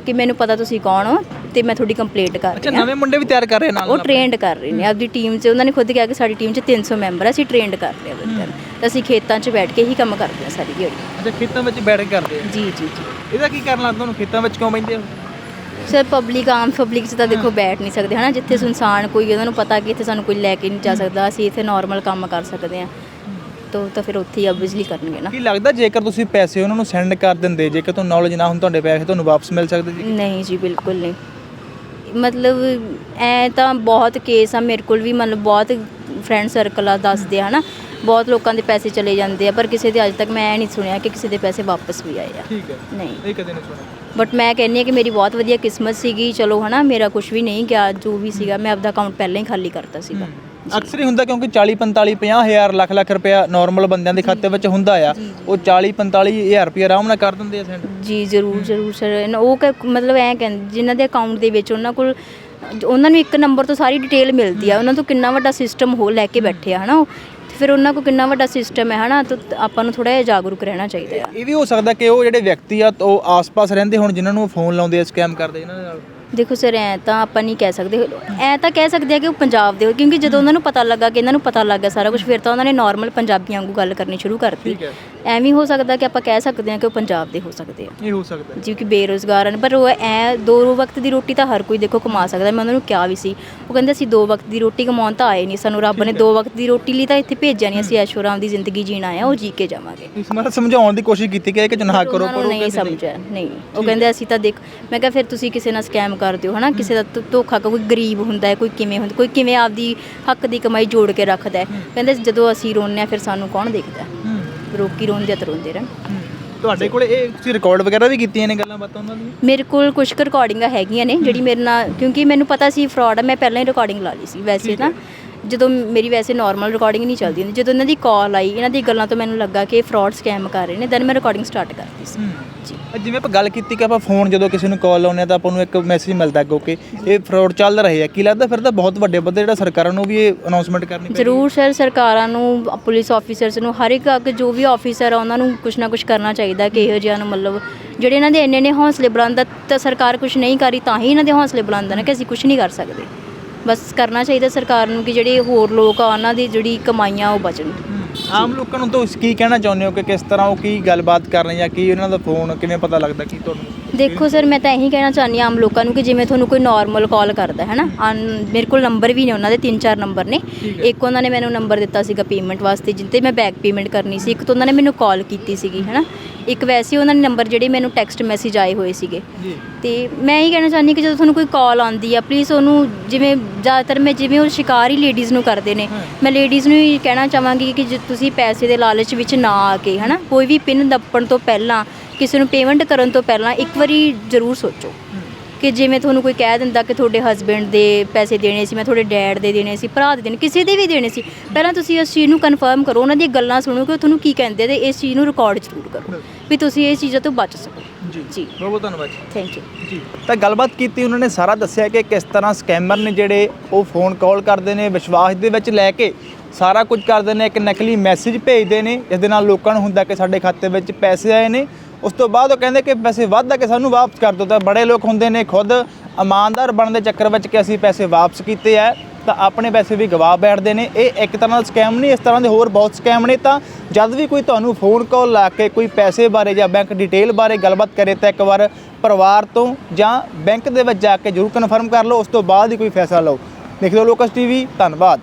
ਕਿ ਮੈਨੂੰ ਪਤਾ ਤੁਸੀਂ ਕੌਣ ਹੋ ਤੇ ਮੈਂ ਤੁਹਾਡੀ ਕੰਪਲੇਂਟ ਕਰ ਅੱਛਾ ਰਹੀ ਹਾਂ। ਨਵੇਂ ਮੁੰਡੇ ਵੀ ਤਿਆਰ ਕਰ ਰਹੇ ਨਾਲ ਉਹ ਨਾਲ ਟ੍ਰੇਨਡ ਕਰ ਰਹੇ ਨੇ ਆਪਦੀ ਟੀਮ 'ਚ ਉਹਨਾਂ ਨੇ ਖੁਦ ਕਿਹਾ ਕਿ ਸਾਡੀ ਟੀਮ 'ਚ 300 ਮੈਂਬਰ ਆ ਅਸੀਂ ਟ੍ਰੇਨਡ ਕਰ ਰਹੇ ਹਾਂ ਬੰਦਿਆਂ ਨੂੰ ਤੇ ਅਸੀਂ ਖੇਤਾਂ 'ਚ ਬੈਠ ਕੇ ਹੀ ਕੰਮ ਕਰਦੇ ਹਾਂ ਸਾਰੀ ਦਿਹਾੜੀ। ਅੱਛਾ ਖੇਤਾਂ ਵਿੱਚ ਬੈਠ ਕੇ ਕਰਦੇ ਆ? ਜੀ ਜੀ ਜੀ। ਇਹਦਾ ਕੀ ਕਰਨ ਲੱਗਦਾ ਤੁਹਾਨੂੰ? ਖੇਤਾਂ ਵਿੱਚ ਕਿਉਂ ਬੈਂਦੇ ਹੋ? ਸਰ ਪਬਲਿਕ ਆਮ ਪਬਲਿਕ 'ਚ ਤਾਂ ਦੇਖੋ ਬੈਠ ਨਹੀਂ ਸਕਦੇ ਹਨਾ? ਜਿੱਥੇ ਸੁਨਸਾਨ ਕੋਈ ਉਹਨਾਂ ਨੂੰ ਪਤਾ ਕਿ ਇੱਥੇ ਸਾਨੂੰ ਕੋਈ ਲੈ ਕੇ ਨਹੀਂ ਜਾ ਸਕਦਾ ਅਸੀਂ ਇੱਥੇ ਨਾਰਮਲ ਕੰਮ ਕਰ ਸਕਦੇ ਹਾਂ। ਤੋ ਤਾਂ ਫਿਰ ਉੱਥੇ ਹੀ ਆਬਵੀਅਸਲੀ ਕਰਨਗੇ ਨਾ। ਕੀ ਲੱਗਦਾ ਜੇਕਰ ਤੁਸੀਂ ਪੈਸੇ ਉਹਨਾਂ ਨੂੰ ਸੈਂਡ ਕਰ ਦਿੰਦੇ ਜੇਕਰ ਤੁਹਾਨੂੰ ਨੌਲੇਜ ਨਾ ਹੁਣ ਤੁਹਾਡੇ ਪੈਸੇ ਤੁਹਾਨੂੰ ਵਾਪਸ ਮਿਲ ਸਕਦੇ ਜੀ? ਨਹੀਂ ਜੀ ਬਿਲਕੁਲ ਨਹੀਂ। ਮਤਲਬ ਐ ਤਾਂ ਬਹੁਤ ਕੇਸ ਆ ਮੇਰੇ ਕੋਲ ਵੀ ਮਤਲਬ ਬਹੁਤ ਫਰੈਂਡ ਸਰਕਲ ਆ ਦੱਸਦੇ ਆ ਹਨਾ। ਬਹੁਤ ਲੋਕਾਂ ਦੇ ਪੈਸੇ ਚਲੇ ਜਾਂਦੇ ਆ ਪਰ ਕਿਸੇ ਦੇ ਅੱਜ ਤੱਕ ਮੈਂ ਨਹੀਂ ਸੁਣਿਆ ਕਿ ਕਿਸੇ ਦੇ ਪੈਸੇ ਵਾਪਸ ਵੀ ਆਏ ਆ। ਠੀਕ ਹੈ। ਨਹੀਂ। ਇਹ ਕਦੇ ਨਹੀਂ ਸੁਣਿਆ। ਬਟ ਮੈਂ ਕਹਿੰਦੀ ਹਾਂ ਕਿ ਮੇਰੀ ਬਹੁਤ ਵਧੀਆ ਕਿਸਮਤ ਸੀਗੀ ਚਲੋ ਹਨਾ ਮੇਰਾ ਕੁਝ ਵੀ ਨਹੀਂ ਗਿਆ ਜੋ ਵੀ ਸੀਗਾ ਮੈਂ ਆਪਦਾ ਅਕਾਊਂਟ ਪਹਿਲਾਂ ਹੀ ਖਾਲੀ ਕਰਤਾ ਸੀਗਾ। ਅਕਸਰ ਹੀ ਹੁੰਦਾ ਕਿਉਂਕਿ 40 45 50 ਹਜ਼ਾਰ ਲੱਖ ਲੱਖ ਰੁਪਇਆ ਨਾਰਮਲ ਬੰਦਿਆਂ ਦੇ ਖਾਤੇ ਵਿੱਚ ਹੁੰਦਾ ਆ ਉਹ 40 45 ਹਜ਼ਾਰ ਰੁਪਇਆ ਆਰਾਮ ਨਾਲ ਕਰ ਦਿੰਦੇ ਆ ਸੈਂਡ ਜੀ ਜ਼ਰੂਰ ਜ਼ਰੂਰ ਸਰ ਉਹ ਕ- ਮਤਲਬ ਐ ਕਹਿੰਦੇ ਜਿਨ੍ਹਾਂ ਦੇ ਅਕਾਊਂਟ ਦੇ ਵਿੱਚ ਉਹਨਾਂ ਕੋਲ ਉਹਨਾਂ ਨੂੰ ਇੱਕ ਨੰਬਰ ਤੋਂ ਸਾਰੀ ਡਿਟੇਲ ਮਿਲਦੀ ਆ। ਉਹਨਾਂ ਤੋਂ ਕਿੰਨਾ ਵੱਡਾ ਸਿਸਟਮ ਹੋ ਲੈ ਕੇ ਬੈਠੇ ਆ ਹਨਾ? ਉਹ ਤੇ ਫਿਰ ਉਹਨਾਂ ਕੋਲ ਕਿੰਨਾ ਵੱਡਾ ਸਿਸਟਮ ਹੈ ਹਨਾ? ਤਾਂ ਆਪਾਂ ਨੂੰ ਥੋੜਾ ਜਿਹਾ ਜਾਗਰੂਕ ਰਹਿਣਾ ਚਾਹੀਦਾ ਆ। ਇਹ ਵੀ ਹੋ ਸਕਦਾ ਕਿ ਉਹ ਜਿਹੜੇ ਵਿਅਕਤੀ ਆ ਉਹ ਆਸ-ਪਾਸ ਰਹਿੰਦੇ ਹੁਣ ਜਿਨ੍ਹਾਂ ਨੂੰ ਫੋਨ ਲਾਉਂਦੇ ਆ ਸਕੈਮ ਕਰਦੇ ਇਹਨਾਂ ਦੇ ਨਾਲ। ਦੇਖੋ ਸਰ, ਐ ਤਾਂ ਆਪਾਂ ਨਹੀਂ ਕਹਿ ਸਕਦੇ। ਐ ਤਾਂ ਕਹਿ ਸਕਦੇ ਆ ਕਿ ਉਹ ਪੰਜਾਬ ਦੇ ਹੋ, ਕਿਉਂਕਿ ਜਦੋਂ ਉਹਨਾਂ ਨੂੰ ਪਤਾ ਲੱਗਾ ਕਿ ਇਹਨਾਂ ਨੂੰ ਪਤਾ ਲੱਗ ਗਿਆ ਸਾਰਾ ਕੁਝ ਫਿਰ ਤਾਂ ਉਹਨਾਂ ਨੇ ਨਾਰਮਲ ਪੰਜਾਬੀਆਂ ਵਾਂਗੂ ਗੱਲ ਕਰਨੀ ਸ਼ੁਰੂ ਕਰਤੀ। ਐਵੇਂ ਹੋ ਸਕਦਾ ਕਿ ਆਪਾਂ ਕਹਿ ਸਕਦੇ ਆ ਕਿ ਉਹ ਪੰਜਾਬ ਦੇ ਹੋ ਸਕਦੇ ਆ। ਇਹ ਹੋ ਸਕਦਾ। ਜਿਵੇਂ ਕਿ ਬੇਰੋਜ਼ਗਾਰ ਹਨ ਪਰ ਉਹ ਐ ਦੋ ਵਕਤ ਦੀ ਰੋਟੀ ਤਾਂ ਹਰ ਕੋਈ ਦੇਖੋ ਕਮਾ ਸਕਦਾ। ਮੈਂ ਉਹਨਾਂ ਨੂੰ ਕਿਹਾ ਵੀ ਸੀ ਉਹ ਕਹਿੰਦੇ ਅਸੀਂ ਦੋ ਵਕਤ ਦੀ ਰੋਟੀ ਕਮਾਉਣ ਤਾਂ ਆਏ ਨਹੀਂ ਸਾਨੂੰ ਰੱਬ ਨੇ ਦੋ ਵਕਤ ਦੀ ਰੋਟੀ ਲਈ ਤਾਂ ਇੱਥੇ ਭੇਜਿਆ ਨਹੀਂ ਅਸੀਂ ਐਸ਼ੋਰਾਮ ਦੀ ਜ਼ਿੰਦਗੀ ਜੀਣ ਆਏ ਆ ਉਹ ਜੀ ਕੇ ਜਾਵਾਂਗੇ। ਇਸ ਮਾਰਾ ਸਮਝਾਉਣ ਦੀ ਕੋਸ਼ਿਸ਼ ਕੀਤੀ ਕਿ ਇਹ ਕਿ ਜਨਾਹ ਕਰੋ ਉਹਨਾਂ ਨੂੰ ਪਰ ਉਹ ਨਹੀਂ। ਸਮਝਿਆ ਨਹੀਂ। ਉਹ ਕਹਿੰਦੇ ਅਸੀਂ ਤਾਂ ਦੇਖ ਮੈਂ ਕਿਹਾ ਫਿਰ ਤੁਸੀਂ ਕਿਸੇ ਨਾਲ ਸਕੈਮ ਕਰਦੇ ਹੋ ਹਨਾ? ਕਿਸੇ ਦਾ ਧੋ- ਧੋਖਾ ਕੋਈ ਗਰੀਬ ਹੁੰਦਾ ਹੈ ਕੋਈ ਕਿਵੇਂ ਹੁੰਦਾ ਕੋਈ ਕਿਵੇਂ ਆਪਦੀ ਹੱਕ ਦੀ ਕਮਾਈ ਜੋੜ ਕੇ ਰੱਖਦਾ ਹੈ। ਕਹਿੰਦੇ ਜਦੋਂ ਅਸੀਂ ਰੋਂਦੇ ਆ ਫਿਰ ਸਾਨੂੰ ਕੌਣ ਦੇਖਦਾ? ਹੈ? ਲੋਕੀ ਰੋਂਦੇ ਆ ਤਾਂ ਰੋਂਦੇ ਰਹਿਣ। ਤੁਹਾਡੇ ਕੋਲੇ ਇਹ ਤੁਸੀਂ ਰਿਕਾਰਡ ਵਗੈਰਾ ਵੀ ਕੀਤੀਆਂ ਨੇ ਗੱਲਾਂ ਬਾਤਾਂ ਉਹਨਾਂ ਦੀਆਂ? ਮੇਰੇ ਕੋਲ ਕੁਝ ਕੁ ਰਿਕਾਰਡਿੰਗਾਂ ਹੈਗੀਆਂ ਨੇ ਜਿਹੜੀ ਮੇਰੇ ਨਾਲ ਕਿਉਂਕਿ ਮੈਨੂੰ ਪਤਾ ਸੀ ਫਰਾਡ ਹੈ ਮੈਂ ਪਹਿਲਾਂ ਹੀ ਰਿਕਾਰਡਿੰਗ ਲਾ ਲਈ ਸੀ ਵੈਸੇ ਤਾਂ। ਜਦੋਂ ਮੇਰੀ ਵੈਸੇ ਨਾਰਮਲ ਰਿਕਾਰਡਿੰਗ ਨਹੀਂ ਚੱਲਦੀ ਹੁੰਦੀ ਜਦੋਂ ਇਹਨਾਂ ਦੀ ਕਾਲ ਆਈ ਇਹਨਾਂ ਦੀ ਗੱਲਾਂ ਤੋਂ ਮੈਨੂੰ ਲੱਗਾ ਕਿ ਇਹ ਫਰਾਡ ਸਕੈਮ ਕਰ ਰਹੇ ਨੇ ਦੈਨ ਮੈਂ ਰਿਕਾਰਡਿੰਗ ਸਟਾਰਟ ਕਰਤੀ ਸੀ। ਜੀ। ਜਿਵੇਂ ਆਪਾਂ ਗੱਲ ਕੀਤੀ ਕਿ ਆਪਾਂ ਫੋਨ ਜਦੋਂ ਕਿਸੇ ਨੂੰ ਕਾਲ ਲਾਉਂਦੇ ਆ ਤਾਂ ਆਪਾਂ ਨੂੰ ਇੱਕ ਮੈਸੇਜ ਮਿਲਦਾ ਅੱਗੋਂ ਕਿ ਇਹ ਫਰਾਡ ਚੱਲ ਰਹੇ ਆ ਕੀ ਲੱਗਦਾ ਫਿਰ ਤਾਂ ਬਹੁਤ ਵੱਡੇ ਪੱਧਰ ਜਿਹੜਾ ਸਰਕਾਰਾਂ ਨੂੰ ਵੀ ਇਹ ਅਨਾਉਂਸਮੈਂਟ ਕਰਨੀ ਪੈਣੀ ਜ਼ਰੂਰ ਸਰ ਸਰਕਾਰਾਂ ਨੂੰ ਪੁਲਿਸ ਆਫੀਸਰਸ ਨੂੰ ਹਰ ਇੱਕ ਅੱਗੇ ਜੋ ਵੀ ਆਫੀਸਰ ਆ ਉਹਨਾਂ ਨੂੰ ਕੁਝ ਨਾ ਕੁਝ ਕਰਨਾ ਚਾਹੀਦਾ ਕਿ ਇਹੋ ਜਿਹਾ ਨੂੰ ਮਤਲਬ ਜਿਹੜੇ ਇਹਨਾਂ ਦੇ ਇੰਨੇ ਨੇ ਹੌਸਲੇ ਬੁਲੰਦ ਤਾਂ ਸਰਕਾਰ ਕੁਝ ਨਹੀਂ ਕਰੀ ਤਾਂ ਹੀ ਇਹਨਾਂ ਦੇ ਹੌਸਲੇ ਬੁਲੰਦ ਨੇ ਕਿ ਅਸੀਂ ਕੁਝ ਨਹੀਂ ਕਰ ਸਕਦੇ। ਬਸ ਕਰਨਾ ਚਾਹੀਦਾ ਸਰਕਾਰ ਨੂੰ ਕਿ ਜਿਹੜੇ ਹੋਰ ਲੋਕ ਆ, ਉਹਨਾਂ ਦੀ ਜਿਹੜੀ ਕਮਾਈਆਂ ਉਹ ਬਚਣ। ਆਮ ਲੋਕਾਂ ਨੂੰ ਤੁਸੀਂ ਕੀ ਕਹਿਣਾ ਚਾਹੁੰਦੇ ਹੋ ਕਿ ਕਿਸ ਤਰ੍ਹਾਂ ਉਹ ਕੀ ਗੱਲਬਾਤ ਕਰ ਰਹੇ ਜਾਂ ਕੀ ਉਹਨਾਂ ਦਾ ਫੋਨ ਕਿਵੇਂ ਪਤਾ ਲੱਗਦਾ ਕੀ ਤੁਹਾਨੂੰ? ਦੇਖੋ ਸਰ ਮੈਂ ਤਾਂ ਇਹੀ ਕਹਿਣਾ ਚਾਹੁੰਦੀ ਆਮ ਲੋਕਾਂ ਨੂੰ ਕਿ ਜਿਵੇਂ ਤੁਹਾਨੂੰ ਕੋਈ ਨਾਰਮਲ ਕਾਲ ਕਰਦਾ ਹੈ ਨਾ ਮੇਰੇ ਕੋਲ ਨੰਬਰ ਵੀ ਨੇ ਉਹਨਾਂ ਦੇ ਤਿੰਨ ਚਾਰ ਨੰਬਰ ਨੇ ਇੱਕ ਉਹਨਾਂ ਨੇ ਮੈਨੂੰ ਨੰਬਰ ਦਿੱਤਾ ਸੀਗਾ ਪੇਮੈਂਟ ਵਾਸਤੇ ਜਿੱਤੇ ਮੈਂ ਬੈਕ ਪੇਮੈਂਟ ਕਰਨੀ ਸੀ। ਇੱਕ ਤੋਂ ਉਹਨਾਂ ਨੇ ਮੈਨੂੰ ਕਾਲ ਕੀਤੀ ਸੀਗੀ ਹੈ ਨਾ ਇੱਕ ਵੈਸੇ ਉਹਨਾਂ ਨੇ ਨੰਬਰ ਜਿਹੜੇ ਮੈਨੂੰ ਟੈਕਸਟ ਮੈਸੇਜ ਆਏ ਹੋਏ ਸੀਗੇ। ਤੇ ਮੈਂ ਇਹ ਕਹਿਣਾ ਚਾਹੁੰਦੀ ਕਿ ਜਦੋਂ ਤੁਹਾਨੂੰ ਕੋਈ ਕਾਲ ਆਉਂਦੀ ਆ ਪਲੀਜ਼ ਉਹਨੂੰ ਜਿਵੇਂ ਜ਼ਿਆਦਾਤਰ ਮੈਂ ਜਿਵੇਂ ਉਹ ਸ਼ਿਕਾਰ ਹੀ ਲੇਡੀਜ਼ ਨੂੰ ਕਰਦੇ ਨੇ ਮੈਂ ਲੇਡੀਜ਼ ਨੂੰ ਹੀ ਕਹਿਣਾ ਚਾਹਾਂਗੀ ਕਿ ਤੁਸੀਂ ਪੈਸੇ ਦੇ ਲਾਲਚ ਵਿੱਚ ਨਾ ਆ ਕੇ ਹਨਾ? ਕੋਈ ਵੀ ਪਿਨ ਦੱਪਣ ਤੋਂ ਪਹਿਲਾਂ ਕਿਸੇ ਨੂੰ ਪੇਮੈਂਟ ਕਰਨ ਤੋਂ ਪਹਿਲਾਂ ਇੱਕ ਵਾਰੀ ਜ਼ਰੂਰ ਸੋਚੋ ਕਿ ਜਿਵੇਂ ਤੁਹਾਨੂੰ ਕੋਈ ਕਹਿ ਦਿੰਦਾ ਕਿ ਤੁਹਾਡੇ ਹਸਬੈਂਡ ਦੇ ਪੈਸੇ ਦੇਣੇ ਸੀ ਮੈਂ ਤੁਹਾਡੇ ਡੈਡ ਦੇ ਦੇਣੇ ਸੀ ਭਰਾ ਦੇ ਦੇਣੇ ਕਿਸੇ ਦੇ ਵੀ ਦੇਣੇ ਸੀ ਪਹਿਲਾਂ ਤੁਸੀਂ ਇਸ ਚੀਜ਼ ਨੂੰ ਕਨਫਰਮ ਕਰੋ ਉਹਨਾਂ ਦੀਆਂ ਗੱਲਾਂ ਸੁਣੋ ਕਿ ਉਹ ਤੁਹਾਨੂੰ ਕੀ ਕਹਿੰਦੇ ਤੇ ਇਸ ਚੀਜ਼ ਨੂੰ ਰਿਕਾਰਡ ਜ਼ਰੂਰ ਕਰੋ ਵੀ ਤੁਸੀਂ ਇਹ ਚੀਜ਼ਾਂ ਤੋਂ ਬਚ ਸਕੋ। ਜੀ। ਜੀ। ਬਹੁਤ ਬਹੁਤ ਧੰਨਵਾਦ ਜੀ। ਥੈਂਕ ਯੂ ਜੀ। ਤਾਂ ਗੱਲਬਾਤ ਕੀਤੀ ਉਹਨਾਂ ਨੇ ਸਾਰਾ ਦੱਸਿਆ ਕਿ ਕਿਸ ਤਰ੍ਹਾਂ ਸਕੈਮਰ ਨੇ ਜਿਹੜੇ ਉਹ ਫੋਨ ਕਾਲ ਕਰਦੇ ਨੇ ਵਿਸ਼ਵਾਸ ਦੇ ਵਿੱਚ ਲੈ ਕੇ ਸਾਰਾ ਕੁਝ ਕਰਦੇ ਨੇ, ਇੱਕ ਨਕਲੀ ਮੈਸੇਜ ਭੇਜਦੇ ਨੇ ਜਿਸ ਦੇ ਨਾਲ ਲੋਕਾਂ ਨੂੰ ਹੁੰਦਾ ਕਿ ਸਾਡੇ ਖਾਤੇ ਵਿੱਚ ਪੈਸੇ ਆਏ ਨੇ। ਉਸ ਤੋਂ ਬਾਅਦ ਉਹ ਕਹਿੰਦੇ ਕਿ ਪੈਸੇ ਵੱਧ ਆ ਕਿ ਸਾਨੂੰ ਵਾਪਸ ਕਰ ਦਿਓ। ਤਾਂ ਬੜੇ ਲੋਕ ਹੁੰਦੇ ਨੇ ਖੁਦ ਇਮਾਨਦਾਰ ਬਣਨ ਦੇ ਚੱਕਰ ਵਿੱਚ ਕਿ ਅਸੀਂ ਪੈਸੇ ਵਾਪਸ ਕੀਤੇ ਆ, ਤਾਂ ਆਪਣੇ ਪੈਸੇ ਵੀ ਗਵਾ ਬੈਠਦੇ ਨੇ। ਇਹ ਇੱਕ ਤਰ੍ਹਾਂ ਦਾ ਸਕੈਮ ਨਹੀਂ, ਇਸ ਤਰ੍ਹਾਂ ਦੇ ਹੋਰ ਬਹੁਤ ਸਕੈਮ ਨੇ। ਤਾਂ ਜਦ ਵੀ ਕੋਈ ਤੁਹਾਨੂੰ ਫੋਨ ਕਾਲ ਲਾ ਕੇ ਕੋਈ ਪੈਸੇ ਬਾਰੇ ਜਾਂ ਬੈਂਕ ਡਿਟੇਲ ਬਾਰੇ ਗੱਲਬਾਤ ਕਰੇ, ਤਾਂ ਇੱਕ ਵਾਰ ਪਰਿਵਾਰ ਤੋਂ ਜਾਂ ਬੈਂਕ ਦੇ ਵਿੱਚ ਜਾ ਕੇ ਜ਼ਰੂਰ ਕਨਫਰਮ ਕਰ ਲਓ। ਉਸ ਤੋਂ ਬਾਅਦ ਹੀ ਕੋਈ ਫੈਸਲਾ ਲਓ। ਦੇਖ ਹੋ ਲੋਕਸ ਟੀਵੀ, ਧੰਨਵਾਦ।